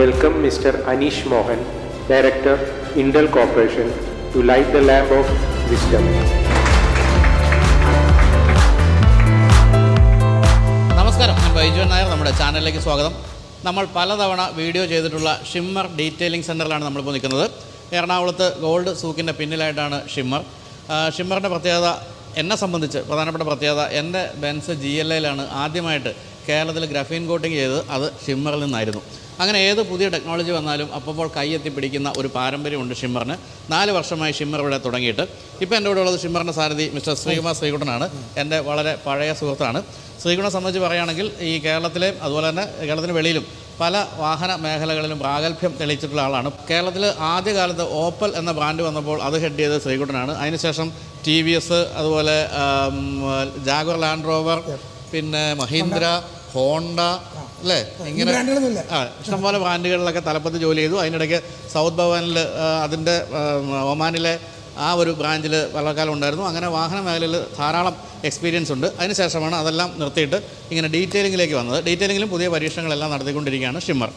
Welcome Mr. Anish Mohan, Director, corporation Corporation, to light the lamp of wisdom. നമസ്കാരം. ഞാൻ ബൈജു നായർ നമ്മുടെ ചാനലിലേക്ക് സ്വാഗതം. നമ്മൾ പലതവണ വീഡിയോ ചെയ്തിട്ടുള്ള ഷിമ്മർ ഡീറ്റെയിലിംഗ് സെന്ററിലാണ് നമ്മളിപ്പോൾ നിൽക്കുന്നത്. എറണാകുളത്ത് ഗോൾഡ് സൂക്കിന്റെ പിന്നിലായിട്ടാണ് ഷിമ്മർ. ഷിമ്മറിന്റെ പ്രത്യേകത എന്നെ സംബന്ധിച്ച് പ്രധാനപ്പെട്ട പ്രത്യേകത എന്റെ ബെൻസ് ജി എൽ എയിലാണ് ആദ്യമായിട്ട് കേരളത്തിൽ ഗ്രഫീൻ കോട്ടിംഗ് ചെയ്തത്. അത് ഷിമ്മറിൽ നിന്നായിരുന്നു. അങ്ങനെ ഏത് പുതിയ ടെക്നോളജി വന്നാലും അപ്പോൾ കൈയെത്തി പിടിക്കുന്ന ഒരു പാരമ്പര്യമുണ്ട് ഷിമ്മറിന്. നാല് വർഷമായി ഷിമ്മർ ഇവിടെ തുടങ്ങിയിട്ട്. ഇപ്പോൾ എന്റെ കൂടെ ഉള്ളത് ഷിമ്മറിന്റെ സാരഥി മിസ്റ്റർ ശ്രീകുമാർ ശ്രീകുട്ടനാണ്. എന്റെ വളരെ പഴയ സുഹൃത്താണ്. ശ്രീകുണെ സംബന്ധിച്ച് പറയുകയാണെങ്കിൽ ഈ കേരളത്തിലെ അതുപോലെ തന്നെ കേരളത്തിന് വെളിയിലും പല വാഹന മേഖലകളിലും പ്രാഗൽഭ്യം തെളിയിച്ചിട്ടുള്ള ആളാണ്. കേരളത്തിൽ ആദ്യകാലത്ത് ഓപ്പൽ എന്ന ബ്രാൻഡ് വന്നപ്പോൾ അത് ഹെഡ് ചെയ്തത് ശ്രീകുട്ടനാണ്. അതിനുശേഷം ടി വി എസ് അതുപോലെ ജാഗർ ലാൻഡ് റോവർ പിന്നെ മഹീന്ദ്ര ഹോണ്ട അല്ലേ? ഇങ്ങനെ ആ ഇഷ്ടംപോലെ ബ്രാൻഡുകളിലൊക്കെ തലപ്പത്ത് ജോലി ചെയ്തു. അതിനിടയ്ക്ക് സൗത്ത് ഭവനിൽ അതിന്റെ ഒമാനിലെ ആ ഒരു ബ്രാഞ്ചിൽ വളരെക്കാലം ഉണ്ടായിരുന്നു. അങ്ങനെ വാഹന മേഖലയിൽ ധാരാളം എക്സ്പീരിയൻസ് ഉണ്ട്. അതിനുശേഷമാണ് അതെല്ലാം നിർത്തിയിട്ട് ഇങ്ങനെ ഡീറ്റെയിലിങ്ങിലേക്ക് വന്നത്. ഡീറ്റെയിലിങ്ങിലും പുതിയ പരീക്ഷണങ്ങളെല്ലാം നടത്തിക്കൊണ്ടിരിക്കുകയാണ് ഷിമ്മർ.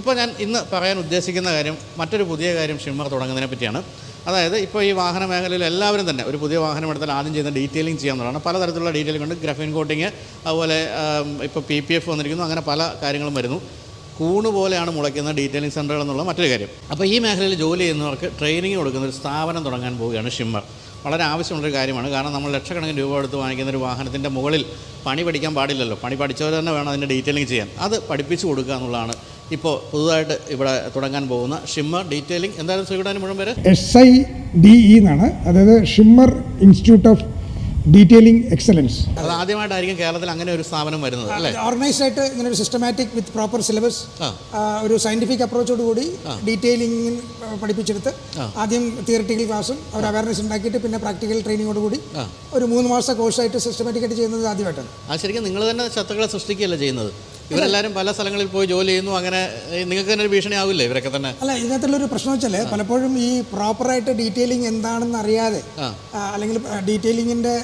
ഇപ്പോൾ ഞാൻ ഇന്ന് പറയാൻ ഉദ്ദേശിക്കുന്ന കാര്യം മറ്റൊരു പുതിയ കാര്യം ഷിമ്മർ തുടങ്ങുന്നതിനെ പറ്റിയാണ്. അതായത് ഇപ്പോൾ ഈ വാഹന മേഖലയിൽ എല്ലാവരും തന്നെ ഒരു പുതിയ വാഹനം എടുത്താൽ ആദ്യം ചെയ്യുന്ന ഡീറ്റെയിലിംഗ് ചെയ്യാവുന്നതാണ് പലതരത്തിലുള്ള ഡീറ്റെയിലിംഗ് ഉണ്ട്. ഗ്രഫിൻ കോട്ടിങ് അതുപോലെ ഇപ്പോൾ പി പി എഫ് വന്നിരിക്കുന്നു. അങ്ങനെ പല കാര്യങ്ങളും വരുന്നു. കൂണ് പോലെയാണ് മുളയ്ക്കുന്ന ഡീറ്റെയിലിംഗ് സെന്ററുകൾ എന്നുള്ള മറ്റൊരു കാര്യം. അപ്പോൾ ഈ മേഖലയിൽ ജോലി ചെയ്യുന്നവർക്ക് ട്രെയിനിങ് കൊടുക്കുന്ന ഒരു സ്ഥാപനം തുടങ്ങാൻ പോവുകയാണ് ഷിമ്മർ. വളരെ ആവശ്യമുള്ളൊരു കാര്യമാണ്. കാരണം നമ്മൾ ലക്ഷക്കണക്കിന് രൂപ കൊടുത്ത് വാങ്ങിക്കുന്ന ഒരു വാഹനത്തിന്റെ മുകളിൽ പണി പഠിക്കാൻ പാടില്ലല്ലോ. പണി പഠിച്ചവർ തന്നെ വേണം അതിന്റെ ഡീറ്റെയിലിംഗ് ചെയ്യാൻ. അത് പഠിപ്പിച്ചു കൊടുക്കുക എന്നുള്ളതാണ് ഇപ്പോൾ പുതുതായിട്ട് ഇവിടെ തുടങ്ങാൻ പോകുന്ന ഷിമ്മർ ഡീറ്റെയിലിംഗ്. എന്തായാലും ശ്രീകുടാനും മുഴുവൻ പേര്? എസ് ഐ ഡി ഇ എന്നാണ്. അതായത് shimmer institute of detailing excellence അത് ആദ്യമായിട്ടായിരിക്കും കേരളത്തിൽ അങ്ങനെ ഒരു സ്ഥാപനം വരുന്നത് അല്ലേ? ഓർഗനൈസ്ഡ് ആയിട്ട് ഇങ്ങനെ ഒരു സിസ്റ്റമാറ്റിക് വിത്ത് പ്രോപ്പർ സിലബസ് ഒരു സയന്റിഫിക് അപ്രോച്ചോട് കൂടി ഡീറ്റെയിലിംഗ് പഠിപ്പിച്ചെടുത്ത് ആദ്യം തിയറിറ്റിക്കൽ ക്ലാസ്സും അവർ അവയർനെസ് ഉണ്ടാക്കിയിട്ട് പിന്നെ പ്രാക്ടിക്കൽ ട്രെയിനിങ്ങോട് കൂടി ഒരു മൂന്ന് മാസത്തെ കോഴ്സായിട്ട് സിസ്റ്റമാറ്റിക് ആയിട്ട് ചെയ്യുന്നത് ആദ്യമായിട്ടാണ്. ആ ശരിക്കും നിങ്ങൾ തന്നെ ശത്രുക്കളെ സൃഷ്ടിക്കുകയല്ല ചെയ്യുന്നത്? ഇവരെല്ലാവരും പല സ്ഥലങ്ങളിൽ പോയി ജോലി ചെയ്യുന്നു അങ്ങനെ നിങ്ങൾക്ക് തന്നെ ഒരു ഭീഷണി ആവില്ലേ ഇവരൊക്കെ തന്നെ? അല്ല ഇതിനകത്തുള്ളൊരു പ്രശ്നം വെച്ചാൽ പലപ്പോഴും ഈ പ്രോപ്പറായിട്ട് ഡീറ്റെയിലിംഗ് എന്താണെന്ന് അറിയാതെ അല്ലെങ്കിൽ ഡീറ്റെയിലിങ്ങിന്റെ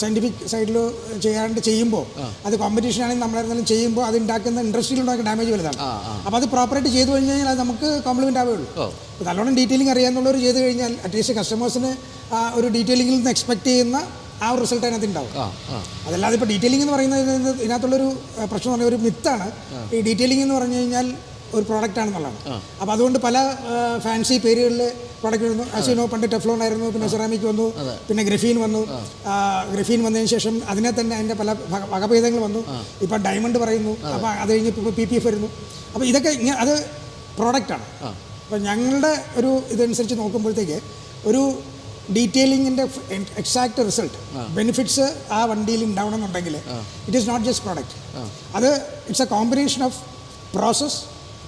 സയന്റിഫിക് സൈഡിൽ ചെയ്യാണ്ട് ചെയ്യുമ്പോൾ അത് കോമ്പറ്റീഷൻ ആണെങ്കിൽ നമ്മളായിരുന്നാലും ചെയ്യുമ്പോൾ അത് ഉണ്ടാക്കുന്ന ഇൻഡസ്ട്രിയിൽ ഉണ്ടാക്കുന്ന ഡാമേജ് വലുതാണ്. അപ്പോൾ അത് പ്രോപ്പറായിട്ട് ചെയ്തു കഴിഞ്ഞ് കഴിഞ്ഞാൽ അത് നമുക്ക് കോംപ്ലിമെന്റ് ആവുകയുള്ളൂ. നല്ലോണം ഡീറ്റെയിലിംഗ് അറിയാമെന്നുള്ളവർ ചെയ്ത് കഴിഞ്ഞാൽ അറ്റ്ലീസ്റ്റ് കസ്റ്റമേഴ്സിന് ഒരു ഡീറ്റെയിലിംഗിൽ നിന്ന് എക്സ്പെക്ട് ചെയ്യുന്ന ആ ഒരു റിസൾട്ട് അതിനകത്ത് ഉണ്ടാവും. അതല്ലാതെ ഇപ്പോൾ ഡീറ്റെയിലിംഗ് എന്ന് പറയുന്നത് ഇതിനകത്തുള്ള ഒരു പ്രശ്നം എന്ന് പറഞ്ഞാൽ ഒരു മിത്താണ് ഈ ഡീറ്റെയിലിംഗ് എന്ന് പറഞ്ഞു കഴിഞ്ഞാൽ ഒരു പ്രോഡക്റ്റ് ആണെന്നുള്ളതാണ്. അപ്പോൾ അതുകൊണ്ട് പല ഫാൻസി പേരുകളിൽ പ്രോഡക്റ്റ് വരുന്നു. അസിനോ പണ്ട് ടെഫ്ലോൺ ആയിരുന്നു പിന്നെ സെറാമിക് വന്നു പിന്നെ ഗ്രഫീൻ വന്നു. ഗ്രഫീൻ വന്നതിന് ശേഷം അതിനെ തന്നെ അതിന്റെ പല വകഭേദങ്ങൾ വന്നു. ഇപ്പം ഡയമണ്ട് പറയുന്നു. അപ്പോൾ അത് കഴിഞ്ഞ് ഇപ്പോൾ പി പി എഫ് വരുന്നു. അപ്പോൾ ഇതൊക്കെ അത് പ്രോഡക്റ്റാണ് അപ്പോൾ ഞങ്ങളുടെ ഒരു ഇതനുസരിച്ച് നോക്കുമ്പോഴത്തേക്ക് ഒരു ഡീറ്റെയിലിങ്ങിന്റെ എക്സാക്ട് റിസൾട്ട് ബെനിഫിറ്റ്സ് ആ. വണ്ടിയിൽ ഉണ്ടാവണമെന്നുണ്ടെങ്കിൽ it is not just product അത് it's a combination of process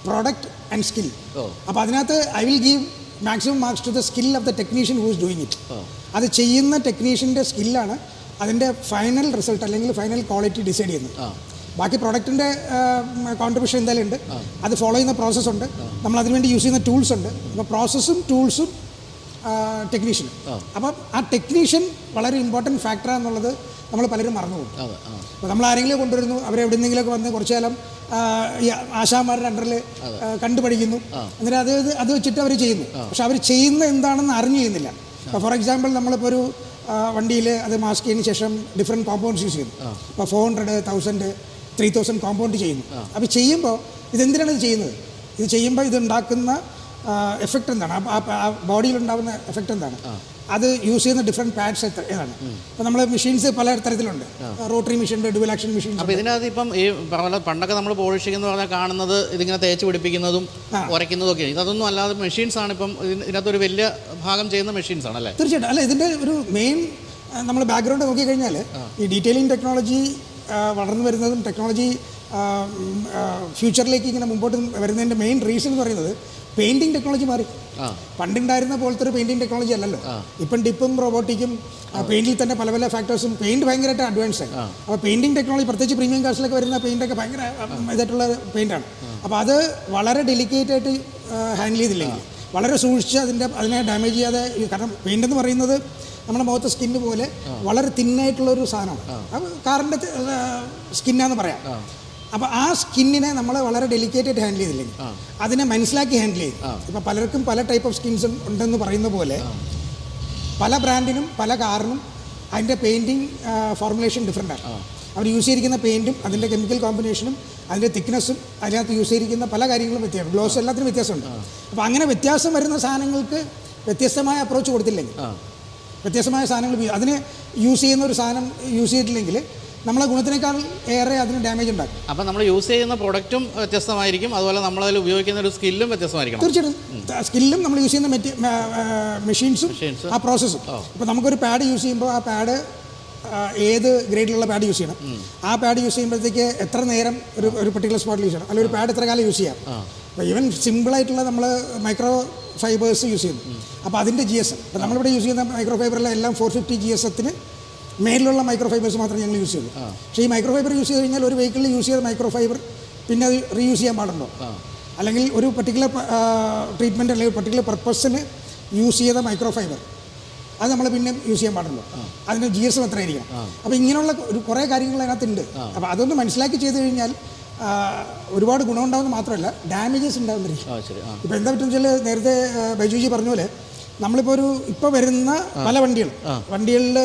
product and skill അപ്പോൾ അതിനകത്ത് I will give maximum marks to the skill of the technician who's doing it അത് ചെയ്യുന്ന ടെക്നീഷ്യന്റെ സ്കില്ലാണ് അതിന്റെ ഫൈനൽ റിസൾട്ട് അല്ലെങ്കിൽ ഫൈനൽ ക്വാളിറ്റി ഡിസൈഡ് ചെയ്യുന്നത്. ബാക്കി പ്രോഡക്റ്റിന്റെ കോൺട്രിബ്യൂഷൻ എന്തായാലും ഉണ്ട്. അത് ഫോളോ ചെയ്യുന്ന പ്രോസസ്സുണ്ട് നമ്മൾ അതിനുവേണ്ടി യൂസ് ചെയ്യുന്ന ടൂൾസ് ഉണ്ട്. അപ്പോൾ പ്രോസസ്സും ടൂൾസും ടെക്നീഷ്യനും അപ്പം ആ ടെക്നീഷ്യൻ വളരെ ഇമ്പോർട്ടന്റ് ഫാക്ടറാന്നുള്ളത് നമ്മൾ പലരും മറന്നുപോകും പോകും. അപ്പോൾ നമ്മൾ ആരെങ്കിലും കൊണ്ടുവരുന്നു അവരെ നിന്നെങ്കിലുമൊക്കെ വന്ന് കുറച്ചു കാലം ഈ ആശാമാരുടെ അണ്ടറിൽ കണ്ടുപഠിക്കുന്നു. എന്നിട്ട് അത് അത് വെച്ചിട്ട് അവർ ചെയ്യുന്നു. പക്ഷെ അവർ ചെയ്യുന്ന എന്താണെന്ന് അറിഞ്ഞു ചെയ്യുന്നില്ല. ഇപ്പോൾ ഫോർ എക്സാമ്പിൾ നമ്മളിപ്പോൾ ഒരു വണ്ടിയിൽ അത് മാസ്ക് ചെയ്യുന്ന ശേഷം ഡിഫറെന്റ് കോമ്പൗണ്ട്സ് യൂസ് ചെയ്യുന്നു. ഇപ്പോൾ four hundred thousand three thousand compound ചെയ്യുന്നു. അപ്പോൾ ചെയ്യുമ്പോൾ ഇതെന്തിനാണ് ഇത് ചെയ്യുന്നത്? ഇത് ചെയ്യുമ്പോൾ ഇത് ഉണ്ടാക്കുന്ന എഫക്റ്റ് എന്താണ്? ആ ബോഡിയിൽ ഉണ്ടാകുന്ന എഫക്റ്റ് എന്താണ്? അത് യൂസ് ചെയ്യുന്ന ഡിഫറെന്റ് പാഡ്സ് എത്ര ഏതാണ്? അപ്പോൾ നമ്മൾ മെഷീൻസ് പല തരത്തിലുണ്ട്. റോട്ടറി മെഷീൻ ഉണ്ട് ഡുവൽ ആക്ഷൻ മെഷീൻ അപ്പോൾ ഇതിനകത്ത് ഇപ്പം ഈ പറഞ്ഞ പണ്ടൊക്കെ നമ്മൾ പോളിഷിംഗ് പറഞ്ഞാൽ കാണുന്നത് ഇതിങ്ങനെ തേച്ച് പിടിപ്പിക്കുന്നതും ഉരയ്ക്കുന്നതും ഒക്കെ. ഇതൊന്നും അല്ലാതെ മെഷീൻസ് ആണ് ഇപ്പം ഇതിന് ഇതിനകത്ത് ഒരു വലിയ ഭാഗം ചെയ്യുന്ന മെഷീൻസ് ആണ് അല്ലേ? തീർച്ചയായിട്ടും. അല്ല ഇതിന്റെ ഒരു മെയിൻ നമ്മൾ ബാക്ക്ഗ്രൗണ്ട് നോക്കിക്കഴിഞ്ഞാൽ ഈ ഡീറ്റെയിലിംഗ് ടെക്നോളജി വളർന്നു വരുന്നതും ടെക്നോളജി ഫ്യൂച്ചറിലേക്ക് ഇങ്ങനെ മുമ്പോട്ട് വരുന്നതിന്റെ മെയിൻ റീസൺ എന്ന് പറയുന്നത് പെയിന്റിങ് ടെക്നോളജി മാറി. പണ്ടുണ്ടായിരുന്ന പോലത്തെ ഒരു പെയിന്റിങ് ടെക്നോളജി അല്ലല്ലോ. ഇപ്പം ഡിപ്പും റോബോട്ടിക്കും പെയിന്റിൽ തന്നെ പല പല ഫാക്ടേഴ്സും പെയിന്റ് ഭയങ്കരമായിട്ട് അഡ്വാൻസ് ആയി. അപ്പോൾ പെയിന്റിങ് ടെക്നോളജി പ്രത്യേകിച്ച് പ്രീമിയം കാർസിലൊക്കെ വരുന്ന പെയിന്റൊക്കെ ഭയങ്കര ഇതായിട്ടുള്ള ആണ്. അപ്പോൾ അത് വളരെ ഡെലിക്കേറ്റ് ആയിട്ട് ഹാൻഡിൽ ചെയ്തില്ലെങ്കിൽ വളരെ സൂക്ഷിച്ച് അതിന്റെ അതിനെ ഡാമേജ് ചെയ്യാതെ കാരണം പെയിന്റ് എന്ന് പറയുന്നത് നമ്മുടെ മുഖത്തെ സ്കിന്ന് പോലെ വളരെ തിന്നായിട്ടുള്ള ഒരു സാധനമാണ്. അത് കാറിന്റെ സ്കിന്നാന്ന് പറയാം. അപ്പോൾ ആ സ്കിന്നിനെ നമ്മൾ വളരെ ഡെലിക്കേറ്റ് ആയിട്ട് ഹാൻഡിൽ ചെയ്തില്ലെങ്കിൽ അതിനെ മനസ്സിലാക്കി ഹാൻഡിൽ ചെയ്യും. ഇപ്പോൾ പലർക്കും പല ടൈപ്പ് ഓഫ് സ്കിൻസും ഉണ്ടെന്ന് പറയുന്ന പോലെ പല ബ്രാൻഡിനും പല കാറിനും അതിന്റെ പെയിന്റിങ് ഫോർമുലേഷൻ ഡിഫറെന്റ് ആണ്. അവർ യൂസ് ചെയ്തിരിക്കുന്ന പെയിന്റും അതിന്റെ കെമിക്കൽ കോമ്പിനേഷനും അതിന്റെ തിക്നെസ്സും അതിനകത്ത് യൂസ് ചെയ്തിരിക്കുന്ന പല കാര്യങ്ങളും വ്യത്യാസം ഗ്ലോസ് എല്ലാത്തിനും വ്യത്യാസമുണ്ട്. അപ്പോൾ അങ്ങനെ വ്യത്യാസം വരുന്ന സാധനങ്ങൾക്ക് വ്യത്യസ്തമായ അപ്രോച്ച് കൊടുത്തില്ലെങ്കിൽ വ്യത്യസ്തമായ സാധനങ്ങൾ അതിന് യൂസ് ചെയ്യുന്ന ഒരു സാധനം യൂസ് ചെയ്തിട്ടില്ലെങ്കിൽ നമ്മളെ ഗുണത്തിനേക്കാൾ ഏറെ അതിന് ഡാമേജ് ഉണ്ടാക്കും. അപ്പം നമ്മൾ യൂസ് ചെയ്യുന്ന പ്രൊഡക്റ്റും വ്യത്യസ്തമായിരിക്കും. അതുപോലെ നമ്മൾ അതിൽ ഉപയോഗിക്കുന്ന ഒരു സ്കില്ലും വ്യത്യസ്തമായിരിക്കും തീർച്ചയായിട്ടും. സ്കില്ലും നമ്മൾ യൂസ് ചെയ്യുന്ന മെഷീൻസും. ആ പ്രോസസ്സും ഇപ്പോൾ നമുക്കൊരു പാഡ് യൂസ് ചെയ്യുമ്പോൾ ആ പാഡ് ഏത് ഗ്രേഡിലുള്ള പാഡ് യൂസ് ചെയ്യണം? ആ പാഡ് യൂസ് ചെയ്യുമ്പോഴത്തേക്ക് എത്ര നേരം ഒരു ഒരു പെർട്ടിക്കുലർ സ്പോട്ടിൽ യൂസ് ചെയ്യണം? അല്ലെങ്കിൽ ഒരു പാഡ് എത്ര കാലം യൂസ് ചെയ്യാം? അപ്പോൾ ഈവൻ സിമ്പിളായിട്ടുള്ള നമ്മൾ മൈക്രോ ഫൈബേഴ്സ് യൂസ് ചെയ്യുന്നു. അപ്പോൾ അതിന്റെ ജി എസ് എം ഇപ്പോൾ നമ്മളിവിടെ യൂസ് ചെയ്യുന്ന മൈക്രോ ഫൈബറിലെ എല്ലാം ഫോർ ഫിഫ്റ്റി ജി എസ് എത്തിന് മേലിലുള്ള മൈക്രോ ഫൈബേഴ്സ് മാത്രമേ ഞങ്ങൾ യൂസ് ചെയ്യുള്ളൂ. പക്ഷേ ഈ മൈക്രോ ഫൈബർ യൂസ് ചെയ്ത് കഴിഞ്ഞാൽ ഒരു വെഹിക്കിളിൽ യൂസ് ചെയ്ത മൈക്രോ ഫൈബർ പിന്നെ അത് റീയൂസ് ചെയ്യാൻ പാടുണ്ടോ? അല്ലെങ്കിൽ ഒരു പർട്ടിക്കുലർ ട്രീറ്റ്മെന്റ് അല്ലെങ്കിൽ പർട്ടിക്കുലർ പർപ്പസിന് യൂസ് ചെയ്ത മൈക്രോ ഫൈബർ അത് നമ്മൾ പിന്നെ യൂസ് ചെയ്യാൻ പാടുള്ളൂ അതിന് ജി എസ് എത്രയായിരിക്കും എത്രയായിരിക്കണം അപ്പോൾ ഇങ്ങനെയുള്ള ഒരു കുറേ കാര്യങ്ങൾ അതിനകത്തുണ്ട്. അപ്പോൾ അതൊന്ന് മനസ്സിലാക്കി ചെയ്ത് കഴിഞ്ഞാൽ ഒരുപാട് ഗുണമുണ്ടാവുന്ന മാത്രമല്ല ഡാമേജസ് ഉണ്ടാവുന്നില്ല ഇപ്പോൾ എന്താ പറ്റുമെന്ന് വെച്ചാൽ നേരത്തെ ബൈജുജി പറഞ്ഞ പോലെ നമ്മളിപ്പോൾ ഒരു ഇപ്പോൾ വരുന്ന പല വണ്ടികൾ. വണ്ടികളിൽ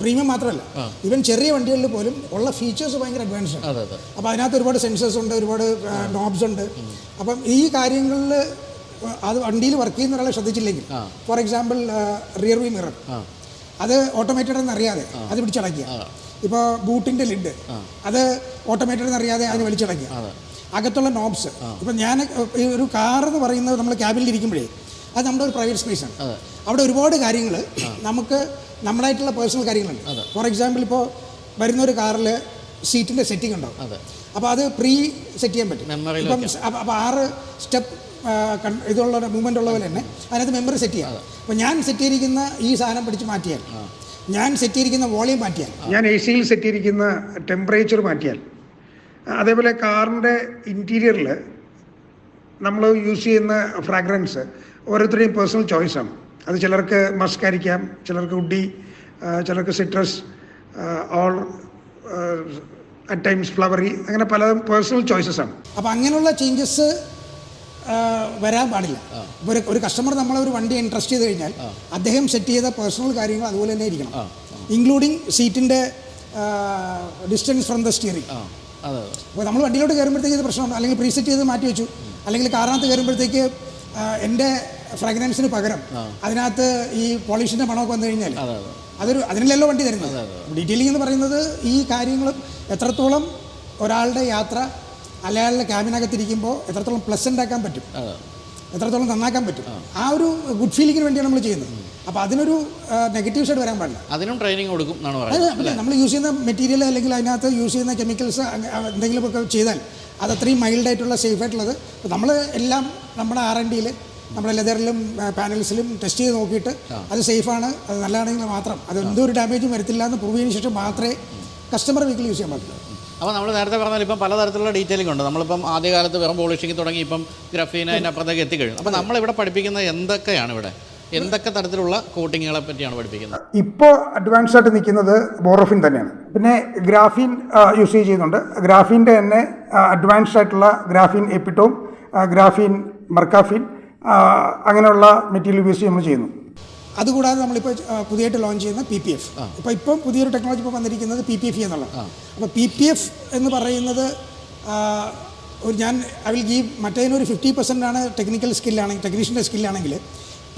പ്രീമിയം മാത്രമല്ല. ഈവൻ ചെറിയ വണ്ടികളിൽ പോലും ഉള്ള ഫീച്ചേഴ്സ് ഭയങ്കര അഡ്വാൻസ് ആണ്. അപ്പോൾ അതിനകത്ത് ഒരുപാട് സെൻസേഴ്സ് ഉണ്ട് ഒരുപാട് നോബ്സ് ഉണ്ട്. അപ്പം ഈ കാര്യങ്ങളിൽ അത് വണ്ടിയിൽ വർക്ക് ചെയ്യുന്ന ഒരാളെ ശ്രദ്ധിച്ചില്ലെങ്കിൽ for example rear view mirror അത് ഓട്ടോമേറ്റഡ് എന്നറിയാതെ അത് പിടിച്ചടക്കുക ഇപ്പോൾ ബൂട്ടിന്റെ ലിഡ് അത് ഓട്ടോമേറ്റഡ് എന്നറിയാതെ അതിന് വലിച്ചടക്കുക അകത്തുള്ള നോബ്സ് ഇപ്പം ഞാൻ ഈ ഒരു കാർ എന്ന് പറയുന്നത് നമ്മൾ ക്യാബിനിൽ ഇരിക്കുമ്പോഴേ അത് നമ്മുടെ ഒരു പ്രൈവറ്റ് സ്പേസ് ആണ്. അവിടെ ഒരുപാട് കാര്യങ്ങൾ നമുക്ക് നമ്മളായിട്ടുള്ള പേഴ്സണൽ കാര്യങ്ങളുണ്ട്. ഫോർ എക്സാമ്പിൾ ഇപ്പോൾ വരുന്ന ഒരു കാറിൽ സീറ്റിന്റെ സെറ്റിംഗ് ഉണ്ടാവും അതെ. അപ്പോൾ അത് പ്രീ സെറ്റ് ചെയ്യാൻ പറ്റും. ഇപ്പം അപ്പോൾ ആറ് സ്റ്റെപ്പ് ഇതുള്ള മൂവ്മെന്റ് ഉള്ള പോലെ തന്നെ അതിനകത്ത് മെമ്മറി സെറ്റ് ചെയ്യാം. അപ്പോൾ ഞാൻ സെറ്റ് ചെയ്തിരിക്കുന്ന ഈ സാധനം പിടിച്ച് മാറ്റിയാൽ ഞാൻ സെറ്റ് ചെയ്തിരിക്കുന്ന വോളിയം മാറ്റിയാൽ ഞാൻ എ സിയിൽ സെറ്റ് ചെയ്തിരിക്കുന്ന ടെമ്പറേച്ചർ മാറ്റിയാൽ അതേപോലെ കാറിന്റെ ഇന്റീരിയറിൽ നമ്മൾ യൂസ് ചെയ്യുന്ന ഫ്രാഗ്രൻസ് ഓരോരുത്തരുടെയും പേഴ്സണൽ ചോയ്സാണ് അത് ചിലർക്ക് മസ്കാരിക്കാം ആയിരിക്കാം ചിലർക്ക് ഉഡി ചിലർക്ക് citrus all at times flowery അങ്ങനെ പല പേഴ്സണൽ ചോയ്സസ് ആണ്. അപ്പോൾ അങ്ങനെയുള്ള ചേഞ്ചസ് വരാൻ പാടില്ല. ഇപ്പോൾ ഒരു ഒരു കസ്റ്റമർ നമ്മളെ ഒരു വണ്ടി ഇൻട്രസ്റ്റ് ചെയ്ത് കഴിഞ്ഞാൽ അദ്ദേഹം സെറ്റ് ചെയ്ത പേഴ്സണൽ കാര്യങ്ങൾ അതുപോലെ തന്നെ ഇരിക്കണം. ഇൻക്ലൂഡിങ് സീറ്റിന്റെ ഡിസ്റ്റൻസ് ഫ്രം ദ സ്റ്റിയറിംഗ് അപ്പോൾ നമ്മൾ വണ്ടിയിലോട്ട് കയറുമ്പോഴത്തേക്ക് ഇത് പ്രശ്നമാണ് അല്ലെങ്കിൽ പ്രീസെറ്റ് ചെയ്ത് മാറ്റി വെച്ചു. അല്ലെങ്കിൽ കാറിനകത്ത് കയറുമ്പോഴത്തേക്ക് എന്റെ ഫ്രാഗ്രൻസിന് പകരം അതിനകത്ത് ഈ പോളിഷിന്റെ മണമൊക്കെ വന്നു കഴിഞ്ഞാൽ അതെ അതെ. അതൊരു അതിനല്ലല്ലോ വണ്ടി തരുന്നത്. ഡീറ്റെയിലിംഗ് എന്ന് പറയുന്നത് ഈ കാര്യങ്ങളും എത്രത്തോളം ഒരാളുടെ യാത്ര അയാളുടെ ക്യാബിനകത്തിരിക്കുമ്പോൾ എത്രത്തോളം പ്ലസന്റ് ആക്കാൻ പറ്റും എത്രത്തോളം നന്നാക്കാൻ പറ്റും. ആ. ഒരു ഗുഡ് ഫീലിങ്ങിന് വേണ്ടിയാണ് നമ്മൾ ചെയ്യുന്നത്. അപ്പോൾ അതിനൊരു നെഗറ്റീവ് സൈഡ് വരാൻ പാടില്ല. അതിനും ട്രെയിനിങ് കൊടുക്കും നമ്മൾ യൂസ് ചെയ്യുന്ന മെറ്റീരിയൽ അല്ലെങ്കിൽ അതിനകത്ത് യൂസ് ചെയ്യുന്ന കെമിക്കൽസ് എന്തെങ്കിലുമൊക്കെ ചെയ്താൽ അത് അത്രയും മൈൽഡായിട്ടുള്ള സേഫ് ആയിട്ടുള്ളത് നമ്മൾ എല്ലാം നമ്മുടെ ആർ എൻ ഡിയിൽ നമ്മുടെ ലെതറിലും പാനൽസിലും ടെസ്റ്റ് ചെയ്ത് നോക്കിയിട്ട് അത് സേഫാണ് അത് നല്ലതാണെങ്കിൽ മാത്രം. അത് എന്തോ ഒരു ഡാമേജും വരത്തില്ല എന്ന് പ്രൂവ് ചെയ്തതിനു ശേഷം മാത്രമേ കസ്റ്റമർ വെഹിക്കിൾ യൂസ് ചെയ്യാൻ പറ്റുള്ളൂ അപ്പോൾ നമ്മൾ നേരത്തെ പറഞ്ഞാൽ ഇപ്പം പലതരത്തിലുള്ള ഡീറ്റെയിലിംഗ് ഉണ്ട്. നമ്മളിപ്പം ആദ്യകാലത്ത് വെറും പോളിഷിങ് തുടങ്ങി ഇപ്പം ഗ്രഫീൻ അതിനപ്പുറത്തേക്ക് എത്തിക്കഴിഞ്ഞു. അപ്പോൾ നമ്മളിവിടെ പഠിപ്പിക്കുന്നത് എന്തൊക്കെയാണ് ഇവിടെ? എന്തൊക്കെ തരത്തിലുള്ള കോട്ടിങ്ങുകളെ പറ്റിയാണ് പഠിപ്പിക്കുന്നത്? ഇപ്പോൾ അഡ്വാൻസ് ആയിട്ട് നിൽക്കുന്നത് ബോറോഫിൻ തന്നെയാണ്. പിന്നെ ഗ്രാഫീൻ യൂസ് ചെയ്യുന്നുണ്ട്. ഗ്രാഫീന്റെ തന്നെ അഡ്വാൻസ്ഡ് ആയിട്ടുള്ള ഗ്രാഫീൻ എപ്പിറ്റോം ഗ്രാഫീൻ മർക്കാഫീൻ അങ്ങനെയുള്ള മെറ്റീരിയൽ യൂസ് നമ്മൾ ചെയ്യുന്നു. അതുകൂടാതെ നമ്മളിപ്പോൾ പുതിയതായിട്ട് ലോഞ്ച് ചെയ്യുന്ന പി പി എഫ് ഇപ്പോൾ ഇപ്പം പുതിയൊരു ടെക്നോളജി ഇപ്പോൾ വന്നിരിക്കുന്നത് പി പി എഫ് എന്നുള്ളത് അപ്പോൾ പി പി എഫ് എന്ന് പറയുന്നത് ഒരു ഞാൻ ഐ വിൽ ഗീവ് മറ്റേതിനൊരു ഫിഫ്റ്റി പെർസെന്റ് ആണ് ടെക്നിക്കൽ സ്കില്ലാണെങ്കിൽ ടെക്നീഷ്യന്റെ സ്കില്ലാണെങ്കിൽ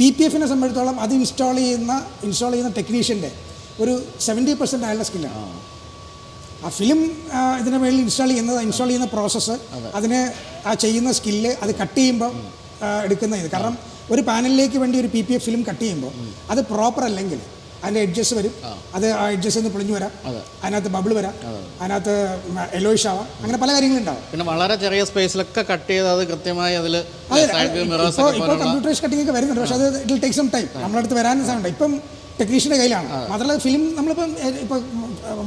പി പി എഫിനെ സംബന്ധിച്ചിടത്തോളം അത് ഇൻസ്റ്റാൾ ചെയ്യുന്ന ഇൻസ്റ്റാൾ ചെയ്യുന്ന ടെക്നീഷ്യന്റെ ഒരു സെവന്റി പെർസെന്റ് അയാളുടെ സ്കില്ലാണ് ആ ഫിലിം ഇതിന് മേളിൽ ഇൻസ്റ്റാൾ ചെയ്യുന്നത് ഇൻസ്റ്റാൾ ചെയ്യുന്ന പ്രോസസ്സ് അതിന് ആ ചെയ്യുന്ന സ്കില്ല് അത് കട്ട് ചെയ്യുമ്പോൾ എടുക്കുന്ന ഇത്. കാരണം ഒരു പാനലിലേക്ക് വേണ്ടി ഒരു P P F film cut ചെയ്യുമ്പോൾ അത് പ്രോപ്പർ അല്ലെങ്കിൽ അതിന്റെ എഡ്ജസ് വരും. അത് ആ എഡ്ജസ് ഒന്ന് പൊളിഞ്ഞു വരാം. അതിനകത്ത് ബബിൾ വരാം. അതിനകത്ത് എലോയിഷ് ആവാം. അങ്ങനെ പല കാര്യങ്ങളുണ്ടാവും പിന്നെ വളരെ ചെറിയ സ്പേസിലൊക്കെ കട്ട് ചെയ്ത് അത് കൃത്യമായി അതിൽ ഇപ്പോൾ കമ്പ്യൂട്ടറൈസ് കട്ടിംഗ് ഒക്കെ വരുന്നുണ്ട്. പക്ഷേ അത് ഇറ്റ് ടേക്ക് സം ടൈം നമ്മളടുത്ത് വരാൻ സമയമുണ്ട് ഇപ്പം ടെക്നീഷ്യന്റെ കയ്യിലാണ്. മാത്രമല്ല ഫിലിം നമ്മളിപ്പം ഇപ്പൊ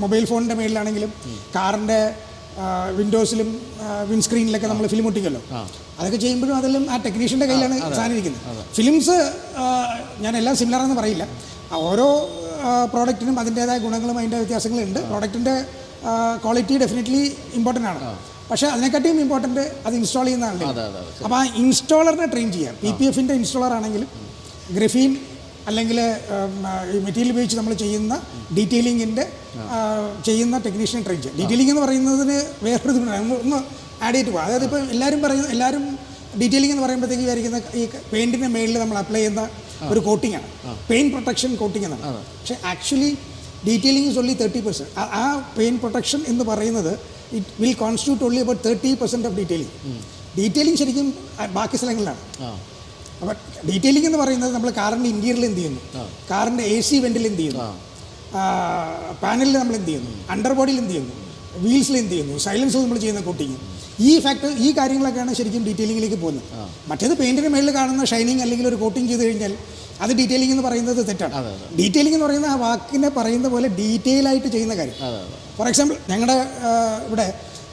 മൊബൈൽ ഫോണിന്റെ മേളിലാണെങ്കിലും കാറിന്റെ വിൻഡോസിലും വിൻസ്ക്രീനിലൊക്കെ നമ്മൾ ഫിലിം ഒട്ടിക്കല്ലോ അതൊക്കെ ചെയ്യുമ്പോഴും അതെല്ലാം ആ ടെക്നീഷ്യന്റെ കയ്യിലാണ് സാധനം ഇരിക്കുന്നത്. ഫിലിംസ് ഞാൻ എല്ലാം സിമിലർ സിമിലറാണെന്ന് പറയില്ല. ഓരോ പ്രോഡക്റ്റിനും അതിന്റേതായ ഗുണങ്ങളും അതിന്റെ വ്യത്യാസങ്ങളുണ്ട്. പ്രോഡക്റ്റിന്റെ ക്വാളിറ്റി ഡെഫിനറ്റ്ലി ഇമ്പോർട്ടന്റ് ആണ്. പക്ഷേ അതിനെക്കാട്ടിയും ഇമ്പോർട്ടന്റ് അത് ഇൻസ്റ്റാൾ ചെയ്യുന്നതാണ്. അപ്പോൾ ആ ഇൻസ്റ്റാളറിനെ ട്രെയിൻ ചെയ്യാം. പി പി എഫിന്റെ ഇൻസ്റ്റാളർ ആണെങ്കിലും ഗ്രഫീൻ അല്ലെങ്കിൽ ഈ മെറ്റീരിയൽ ഉപയോഗിച്ച് നമ്മൾ ചെയ്യുന്ന ഡീറ്റെയിലിങ്ങിന്റെ ചെയ്യുന്ന ടെക്നീഷ്യൻ ട്രെയിൻ ചെയ്യാം. ഡീറ്റെയിലിംഗ് എന്ന് പറയുന്നതിന് വേറൊരു ഒന്ന് ആഡ് ചെയ്തിട്ട് പോകാം അതായത് ഇപ്പോൾ എല്ലാവരും പറയുന്ന എല്ലാവരും ഡീറ്റെയിലിംഗ് എന്ന് പറയുമ്പോഴത്തേക്ക് വിചാരിക്കുന്ന ഈ പെയിന്റിന്റെ മേളിൽ നമ്മൾ അപ്ലൈ ചെയ്യുന്ന ഒരു കോട്ടിംഗ് ആണ്. പെയിൻ പ്രൊട്ടക്ഷൻ കോട്ടിംഗ് എന്നാണ്. പക്ഷേ actually detailing is only thirty percent ആ പെയിൻ പ്രൊട്ടക്ഷൻ എന്ന് പറയുന്നത് it will constitute only about thirty percent of detailing detailing ശരിക്കും ബാക്കി സ്ഥലങ്ങളിലാണ്. അപ്പം ഡീറ്റെയിലിംഗ് എന്ന് പറയുന്നത് നമ്മൾ കാറിന്റെ ഇന്റീരിയൽ എന്ത് ചെയ്യുന്നു? കാറിന്റെ എ സി വെന്റിൽ എന്ത് ചെയ്യുന്നു? പാനലിൽ നമ്മൾ എന്ത് ചെയ്യുന്നു? അണ്ടർ ബോഡിയിൽ എന്ത് ചെയ്യുന്നു? വീൽസിൽ എന്ത് ചെയ്യുന്നു? സൈലൻസിൽ നമ്മൾ ചെയ്യുന്ന കോട്ടിങ് ഈ ഫാക്ടർ ഈ കാര്യങ്ങളൊക്കെയാണ് ശരിക്കും ഡീറ്റെയിലിങ്ങിലേക്ക് പോകുന്നത്. മറ്റേത് പെയിന്റിന് മേളിൽ കാണുന്ന ഷൈനിങ് അല്ലെങ്കിൽ ഒരു കോട്ടിങ് ചെയ്ത് കഴിഞ്ഞാൽ അത് ഡീറ്റെയിലിംഗ് എന്ന് പറയുന്നത് തെറ്റാണ്. ഡീറ്റെയിലിംഗ് എന്ന് പറയുന്ന ആ വാക്കിനെ പറയുന്ന പോലെ ഡീറ്റെയിൽ ആയിട്ട് ചെയ്യുന്ന കാര്യം. ഫോർ എക്സാമ്പിൾ ഞങ്ങളുടെ ഇവിടെ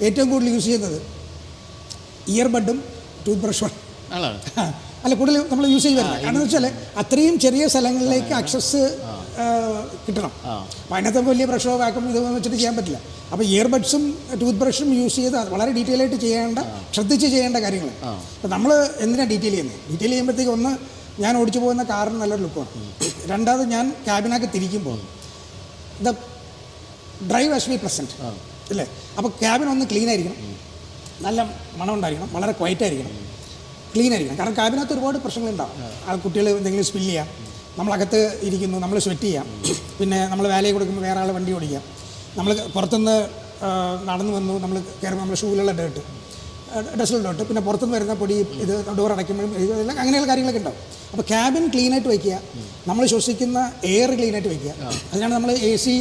ഏറ്റവും കൂടുതൽ യൂസ് ചെയ്യുന്നത് ഇയർബഡും ടൂത്ത് ബ്രഷും അല്ല കൂടുതൽ നമ്മൾ യൂസ് ചെയ്യുന്നത് കാരണം എന്ന് വെച്ചാൽ അത്രയും ചെറിയ സ്ഥലങ്ങളിലേക്ക് അക്സസ് കിട്ടണം. അപ്പം അതിനകത്ത് വലിയ ബ്രഷോ വാക്കും ഇതൊന്നും വെച്ചിട്ട് ചെയ്യാൻ പറ്റില്ല. അപ്പോൾ ഇയർബഡ്സും ടൂത്ത് ബ്രഷും യൂസ് ചെയ്ത് വളരെ ഡീറ്റെയിൽ ആയിട്ട് ചെയ്യേണ്ട ശ്രദ്ധിച്ച് ചെയ്യേണ്ട കാര്യങ്ങൾ അപ്പം നമ്മൾ എന്തിനാണ് ഡീറ്റെയിൽ ചെയ്യുന്നത് ഡീറ്റെയിൽ ചെയ്യുമ്പോഴത്തേക്ക് ഒന്ന് ഞാൻ ഓടിച്ചു പോകുന്ന കാറിന് നല്ലൊരു ലുക്കാണ് രണ്ടാമത് ഞാൻ ക്യാബിനൊക്കെ തിരിക്കുമ്പോൾ the drive as be present അല്ലേ? അപ്പോൾ ക്യാബിൻ ഒന്ന് ക്ലീൻ ആയിരിക്കണം. നല്ല മണം ഉണ്ടായിരിക്കണം. വളരെ ക്വയറ്റ് ആയിരിക്കണം. ക്ലീൻ ആയിരിക്കണം. കാരണം ക്യാബിനകത്ത് ഒരുപാട് പ്രശ്നങ്ങളുണ്ടാവും. ആ. കുട്ടികൾ എന്തെങ്കിലും സ്പില്ല് ചെയ്യാം. നമ്മളകത്ത് ഇരിക്കുന്നു നമ്മൾ സ്വെറ്റ് ചെയ്യാം. പിന്നെ നമ്മൾ വേലയെ കൊടുക്കുമ്പോൾ വേറെ ആൾ വണ്ടി ഓടിക്കാം. നമ്മൾ പുറത്തുനിന്ന് നടന്നു വന്നു നമ്മൾ കയറുമ്പോൾ നമ്മൾ ഷൂവിലുള്ള ഡേട്ട് ഡസ്റ്റിൽ ഡോട്ട് പിന്നെ പുറത്തുനിന്ന് വരുന്ന പൊടി ഇത് ഡോർ അടയ്ക്കുമ്പോഴും ഇതെല്ലാം അങ്ങനെയുള്ള കാര്യങ്ങളൊക്കെ ഉണ്ടാവും. അപ്പോൾ ക്യാബിൻ ക്ലീൻ ആയിട്ട് വയ്ക്കുക. നമ്മൾ ശ്വസിക്കുന്ന എയർ ക്ലീൻ ആയിട്ട് വയ്ക്കുക. അതിനാണ് നമ്മൾ എ സി